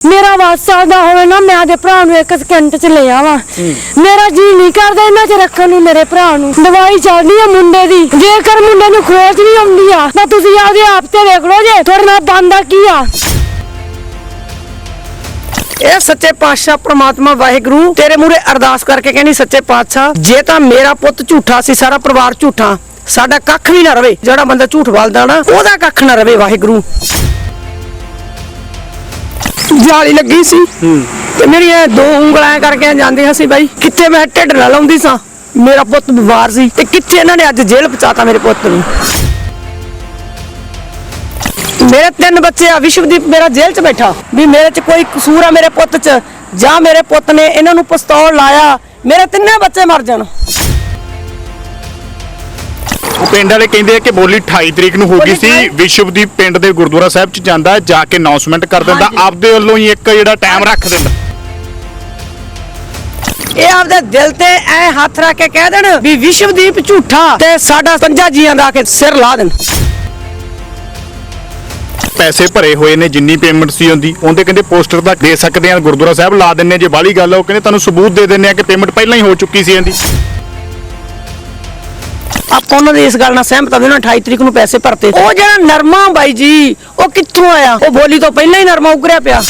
ਮੇਰਾ ਵਾਸਾ ਦਾ ਹੋਵੇ ਨਾ ਮੈਂ ਆਦੇ ਭਰਾ ਨੂੰ ਇੱਕ ਸਕਿੰਟ ਚ ਲੈ ਆਵਾਂ। ਮੇਰਾ ਜੀ ਨਹੀਂ ਕਰਦਾ ਇਹਨਾਂ ਚ ਰੱਖਣ ਨੂੰ ਮੇਰੇ ਭਰਾ ਨੂੰ। ਦਵਾਈ ਚੱਲਦੀ ਆ ਮੁੰਡੇ ਦੀ। ਜੇਕਰ ਮੁੰਡੇ ਨੂੰ ਖਰੋਚ ਵੀ ਆਉਂਦੀ ਆ ਤਾਂ ਤੁਸੀਂ ਆਪਦੇ ਆਪ ਤੇ ਦੇਖ ਲਓ ਜੇ ਤੁਹਾਡੇ ਨਾਲ ਬੰਦਾ ਕੀ ਆ। ਇਹ ਸੱਚੇ ਪਾਤਸ਼ਾਹ ਪ੍ਰਮਾਤਮਾ ਵਾਹਿਗੁਰੂ ਤੇਰੇ ਮੂਰੇ ਅਰਦਾਸ ਕਰਕੇ ਕਹਿੰਦੀ ਸੱਚੇ ਪਾਤਸ਼ਾਹ ਜੇ ਤਾਂ ਮੇਰਾ ਪੁੱਤ ਝੂਠਾ ਸੀ ਸਾਰਾ ਪਰਿਵਾਰ ਝੂਠਾ। ਸਾਡਾ ਕੱਖ ਵੀ ਨਾ ਰਵੇ। ਜਿਹੜਾ ਬੰਦਾ ਝੂਠ ਬੋਲਦਾ ਨਾ ਉਹਦਾ ਕੱਖ ਨਾ ਰਵੇ ਵਾਹਿਗੁਰੂ। ਜਾਲੀ ਲੱਗੀ ਸੀ। ਤੇ ਮੇਰੀਆਂ ਦੋ ਉਂਗਲਾਂ ਐਂ ਕਰਕੇ ਜਾਂਦੀਆਂ ਸੀ ਬਾਈ। ਕਿੱਥੇ ਮੈਂ ਢਿੱਡ ਨਾਲ ਲਾਉਂਦੀ ਸਾਂ। ਮੇਰਾ ਪੁੱਤ ਬਿਮਾਰ ਸੀ। ਤੇ ਕਿੱਥੇ ਇਹਨਾਂ ਨੇ ਅੱਜ ਜੇਲ੍ਹ ਪਹੁੰਚਾਤਾ ਮੇਰੇ ਪੁੱਤ ਨੂੰ। ਮੇਰੇ ਤਿੰਨ ਬੱਚੇ ਆ ਵਿਸ਼ਵਦੀਪ ਮੇਰਾ ਜੇਲ੍ਹ 'ਚ ਬੈਠਾ। ਵੀ ਮੇਰੇ 'ਚ ਕੋਈ ਕਸੂਰ ਆ ਮੇਰੇ ਪੁੱਤ 'ਚ। ਜਾਂ ਮੇਰੇ ਪੁੱਤ ਨੇ ਇਹਨਾਂ ਨੂੰ ਪਿਸਤੌਲ ਲਾਇਆ। ਮੇਰੇ ਤਿੰਨੇ ਬੱਚੇ ਮਰ ਜਾਣ। ਉਹ ਪਿੰਡ ਵਾਲੇ ਕਹਿੰਦੇ ਆ ਕਿ ਬੋਲੀ 28 ਤਰੀਕ ਨੂੰ ਹੋ ਗਈ ਬੋਲੀ ਸੀ। 28 ਵਿਸ਼ਵਦੀਪ ਪਿੰਡ ਦੇ ਗੁਰਦੁਆਰਾ ਸਾਹਿਬ ਚ ਜਾਂਦਾ ਜਾ ਕੇ ਅਨਾਉਂਸਮੈਂਟ ਕਰ ਦਿੰਦਾ। ਆਪਦੇ ਵੱਲੋਂ ਹੀ ਇੱਕ ਜਿਹੜਾ ਟਾਈਮ ਰੱਖ ਦਿੰਦਾ। ਇਹ ਆਪਦੇ ਦਿਲ ਤੇ ਐ ਹੱਥ ਰੱਖ ਕੇ ਕਹਿ ਦੇਣ ਵੀ ਵਿਸ਼ਵਦੀਪ ਝੂਠਾ ਤੇ ਸਾਡਾ ਪੰਜਾ ਜੀਆਂ ਦਾ ਕੇ ਸਿਰ ਲਾ ਦੇਣ। ਪੈਸੇ ਭਰੇ ਹੋਏ ਨੇ ਜਿੰਨੀ ਪੇਮੈਂਟ ਸੀ ਹੁੰਦੀ ਉਹਦੇ ਕਹਿੰਦੇ ਪੋਸਟਰ ਤਾਂ ਦੇ ਸਕਦੇ ਆ ਗੁਰਦੁਆਰਾ ਸਾਹਿਬ ਲਾ ਦਿੰਨੇ ਜੇ ਬਾਹਲੀ ਗੱਲ ਆ ਉਹ ਕਹਿੰਦੇ ਤੁਹਾਨੂੰ ਸਬੂਤ ਦੇ ਦਿੰਨੇ ਆ ਕਿ ਪੇਮੈਂਟ ਪਹਿਲਾਂ ਹੀ ਹੋ ਚੁੱਕੀ ਸੀ ਇਹਦੀ। ਆਪਾਂ ਉਹਨਾਂ ਦੀ ਇਸ ਗੱਲ ਨਾਲ ਸਹਿਮਤ ਆ ਵੀ ਉਹਨਾਂ 28 ਤਰੀਕ ਨੂੰ ਪੈਸੇ ਭਰਤੇ ਉਹ ਜਿਹੜਾ ਨਰਮਾ ਬਾਈ ਜੀ ਉਹ ਕਿੱਥੋਂ ਆਇਆ? ਉਹ ਬੋਲੀ ਤੋਂ ਪਹਿਲਾਂ ਹੀ ਨਰਮਾ ਉਗਰਿਆ ਪਿਆ।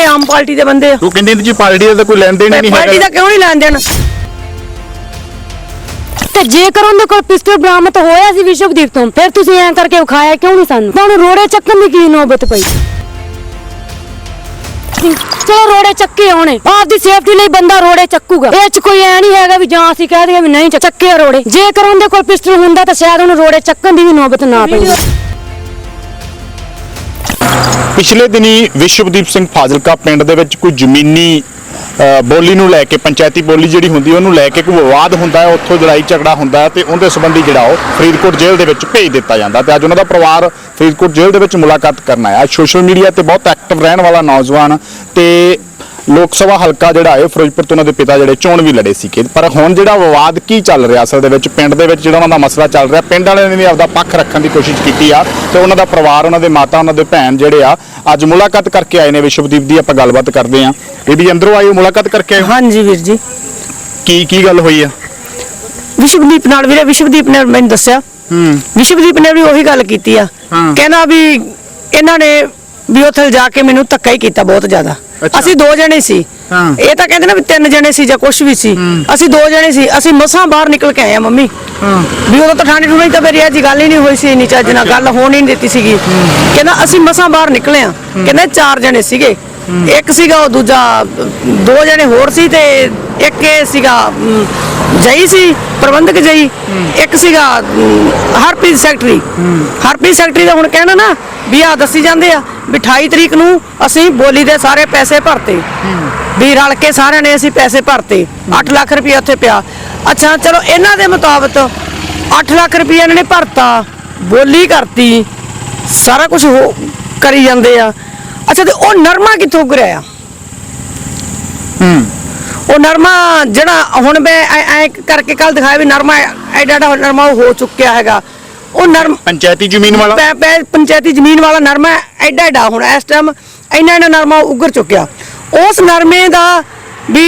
ਇਹ ਆਮ ਪਾਰਟੀ ਦੇ ਬੰਦੇ ਆ। ਉਹ ਕਹਿੰਦੇ ਚ ਪਾਰਟੀ ਦਾ ਤਾਂ ਕੋਈ ਲੈਣ ਦੇਣ ਹੀ ਨਹੀਂ ਪਾਰਟੀ ਦਾ ਕਿਉਂ ਨਹੀਂ ਲੈਣ ਦੇਣ? ਤੇ ਜੇਕਰ ਉਹਦੇ ਕੋਲ ਪਿਸਟਲ ਬਰਾਮਦ ਹੋਇਆ ਸੀ ਵਿਸ਼ਵਦੀਪ ਤੋਂ ਫਿਰ ਤੁਸੀਂ ਐਂ ਕਰਕੇ ਵਿਖਾਇਆ ਕਿਉਂ ਨਹੀਂ ਸਾਨੂੰ? ਤੁਹਾਨੂੰ ਰੋੜੇ ਚੱਕਣ ਦੀ ਕੀ ਨੌਬਤ ਪਈ? ਚਲੋ ਰੋੜੇ ਚੱਕੇ ਆਉਣੇ। ਆਪਦੀ ਸੇਫਟੀ ਲਈ ਬੰਦਾ ਰੋੜੇ ਚੱਕੂਗਾ। ਇਹ ਚ ਕੋਈ ਐ ਨਹੀਂ ਹੈਗਾ ਵੀ ਜਾਂ ਅਸੀਂ ਕਹਿ ਦਈਏ ਵੀ ਨਹੀਂ ਚੱਕੇ ਰੋੜੇ। ਜੇਕਰ ਉਹਦੇ ਕੋਲ ਪਿਸਟਲ ਹੁੰਦਾ ਤਾਂ ਸ਼ਾਇਦ ਉਹਨੂੰ ਰੋੜੇ ਚੱਕਣ ਦੀ ਵੀ ਨੌਬਤ ਨਾ ਪਈ। ਪਿਛਲੇ ਦਿਨੀ ਵਿਸ਼ਵਦੀਪ ਸਿੰਘ ਫਾਜ਼ਿਲਕਾ ਪਿੰਡ ਦੇ ਵਿੱਚ ਕੋਈ ਜ਼ਮੀਨੀ ਬੋਲੀ ਨੂੰ ਲੈ ਕੇ, ਪੰਚਾਇਤੀ ਬੋਲੀ ਜਿਹੜੀ ਹੁੰਦੀ, ਉਹਨੂੰ ਲੈ ਕੇ ਕੋਈ ਵਿਵਾਦ ਹੁੰਦਾ ਹੈ, ਉੱਥੋਂ ਲੜਾਈ ਝਗੜਾ ਹੁੰਦਾ ਹੈ ਤੇ ਉਹਦੇ ਸੰਬੰਧੀ ਜਿਹੜਾ ਉਹ ਫਰੀਦਕੋਟ ਜੇਲ੍ਹ ਦੇ ਵਿੱਚ ਭੇਜ ਦਿੱਤਾ ਜਾਂਦਾ ਤੇ ਅੱਜ ਉਹਨਾਂ ਦਾ ਪਰਿਵਾਰ ਫਰੀਦਕੋਟ ਜੇਲ੍ਹ ਦੇ ਵਿੱਚ ਮੁਲਾਕਾਤ ਕਰਨ ਆਇਆ ਸੋਸ਼ਲ ਮੀਡੀਆ ਤੇ ਬਹੁਤ ਐਕਟਿਵ ਰਹਿਣ ਵਾਲਾ ਨੌਜਵਾਨ ਤੇ ਲੋਕ ਸਭਾ ਹਲਕਾ ਜਿਹੜਾ ਹੈ ਫਿਰੋਜ਼ਪੁਰ ਤੋਂ ਉਹਨਾਂ ਦੇ ਪਿਤਾ ਜਿਹੜੇ ਚੋਣ ਵੀ ਲੜੇ ਸੀਗੇ। ਪਰ ਹੁਣ ਜਿਹੜਾ ਵਿਵਾਦ ਕੀ ਚੱਲ ਰਿਹਾ ਅਸਲ ਦੇ ਵਿੱਚ ਪਿੰਡ ਦੇ ਵਿੱਚ ਜਿਹੜਾ ਉਹਨਾਂ ਦਾ ਮਸਲਾ ਚੱਲ ਰਿਹਾ ਪਿੰਡ ਵਾਲਿਆਂ ਨੇ ਵੀ ਆਪਦਾ ਪੱਖ ਰੱਖਣ ਦੀ ਕੋਸ਼ਿਸ਼ ਕੀਤੀ ਆ ਤੇ ਉਹਨਾਂ ਦਾ ਪਰਿਵਾਰ ਉਹਨਾਂ ਦੇ ਮਾਤਾ ਉਹਨਾਂ ਦੇ ਭੈਣ ਜਿਹੜੇ ਆ ਅੱਜ ਮੁਲਾਕਾਤ ਕਰਕੇ ਆਏ ਨੇ। ਵਿਸ਼ਵਦੀਪ ਦੀ ਆਪਾਂ ਗੱਲਬਾਤ ਕਰਦੇ ਆ ਇਹ ਵੀ ਅੰਦਰੋਂ ਆਏ ਮੁਲਾਕਾਤ ਕਰਕੇ ਆਏ ਹੋ? ਹਾਂਜੀ ਵੀਰ ਜੀ। ਕੀ ਕੀ ਗੱਲ ਹੋਈ ਆ? ਵਿਸ਼ਵਦੀਪ ਨਾਲ ਵੀਰੇ ਵਿਸ਼ਵਦੀਪ ਨੇ ਮੈਨੂੰ ਦੱਸਿਆ। ਹੂੰ। ਵਿਸ਼ਵਦੀਪ ਨੇ ਵੀ ਉਹੀ ਗੱਲ ਕੀਤੀ ਆ। ਹਾਂ। ਕਹਿੰਦਾ ਵੀ ਇਹਨਾਂ ਨੇ ਵੀ ਉੱਥੇ ਜਾ ਕੇ ਮੈਨੂੰ ਧੱਕਾ ਹੀ ਕੀਤਾ ਬਹੁਤ ਜ਼ਿਆਦਾ। ਅਸੀਂ ਦੋ ਜਣੇ ਸੀ। ਹਾਂ। ਇਹ ਤਾਂ ਕਹਿੰਦੇ ਨੇ ਵੀ ਤਿੰਨ ਜਣੇ ਸੀ ਜਾਂ ਕੁਝ ਵੀ ਸੀ। ਅਸੀਂ ਦੋ ਜਣੇ ਸੀ। ਅਸੀਂ ਮਸਾਂ ਬਾਹਰ ਨਿਕਲ ਕੇ ਆਏ ਆ ਮੰਮੀ। ਵੀ ਉਦੋਂ ਤਾਂ ਠਾਣੀ ਠੂਣੀ ਤਾਂ ਮੇਰੀ ਇਹ ਜੀ ਗੱਲ ਹੀ ਨਹੀਂ ਹੋਈ ਸੀ ਇੰਨੀ ਚੱਜ ਨਾਲ। ਗੱਲ ਹੋਣ ਹੀ ਨਹੀਂ ਦਿੱਤੀ ਸੀਗੀ। ਕਹਿੰਦਾ ਅਸੀਂ ਮਸਾਂ ਬਾਹਰ ਨਿਕਲੇ ਆ। ਕਹਿੰਦੇ ਚਾਰ ਜਣੇ ਸੀਗੇ। ਇੱਕ ਸੀਗਾ ਉਹ ਦੂਜਾ ਦੋ ਜਣੇ ਹੋਰ ਸੀ ਤੇ ਇੱਕ ਇਹ ਸੀਗਾ ਅਮ, ਜਈ ਸੀ ਪ੍ਰਬੰਧਕ ਜਈ। ਇੱਕ ਸੀਗਾ ਅਮ, ਹਰਪ੍ਰੀਤ ਸੈਕਟਰੀ। ਹਰਪ੍ਰੀਤ ਸੈਕਟਰੀ ਦਾ ਹੁਣ ਕਹਿਣਾ ਨਾ ਵੀ ਆ ਦੱਸੀ ਜਾਂਦੇ ਆ ਵੀ 28 ਤਰੀਕ ਨੂੰ ਅਸੀਂ ਬੋਲੀ ਦੇ ਸਾਰੇ ਪੈਸੇ ਭਰਤੇ। ਵੀ ਰਲ ਕੇ ਸਾਰਿਆਂ ਨੇ ਅਸੀਂ ਪੈਸੇ ਭਰਤੇ। 8 ਲੱਖ ਰੁਪਏ ਉੱਥੇ ਪਿਆ। ਅੱਛਾ ਚਲੋ ਇਹਨਾਂ ਦੇ ਮੁਤਾਬਕ 8 ਲੱਖ ਰੁਪਏ ਇਹਨਾਂ ਨੇ ਭਰਤਾ ਬੋਲੀ ਕਰਤੀ ਸਾਰਾ ਕੁਝ ਹੋ ਕਰੀ ਜਾਂਦੇ ਆ। ਅੱਛਾ ਤੇ ਉਹ ਨਰਮਾ ਕਿੱਥੋਂ ਉਗਰਿਆ ਹੂੰ। ਉਹ ਨਰਮਾ ਜਿਹੜਾ ਹੁਣ ਮੈਂ ਐ- ਕਰਕੇ ਕੱਲ ਦਿਖਾਇਆ ਵੀ ਨਰਮਾ ਐਡਾ ਐਡਾ ਨਰਮਾ ਹੋ ਚੁੱਕਿਆ ਹੈਗਾ। ਉਹ ਨਰਮ ਪੰਚਾਇਤੀ ਜ਼ਮੀਨ ਵਾਲਾ? ਪੈ- ਪੈ- ਪੰਚਾਇਤੀ ਜ਼ਮੀਨ ਵਾਲਾ ਨਰਮਾ ਐਡਾ ਐਡਾ ਹੁਣ ਇਸ ਟਾਈਮ ਇੰਨਾ ਇੰਨਾ ਨਰਮਾ ਉੱਗਰ ਚੁੱਕਿਆ। ਉਸ ਨਰਮੇ ਦਾ ਵੀ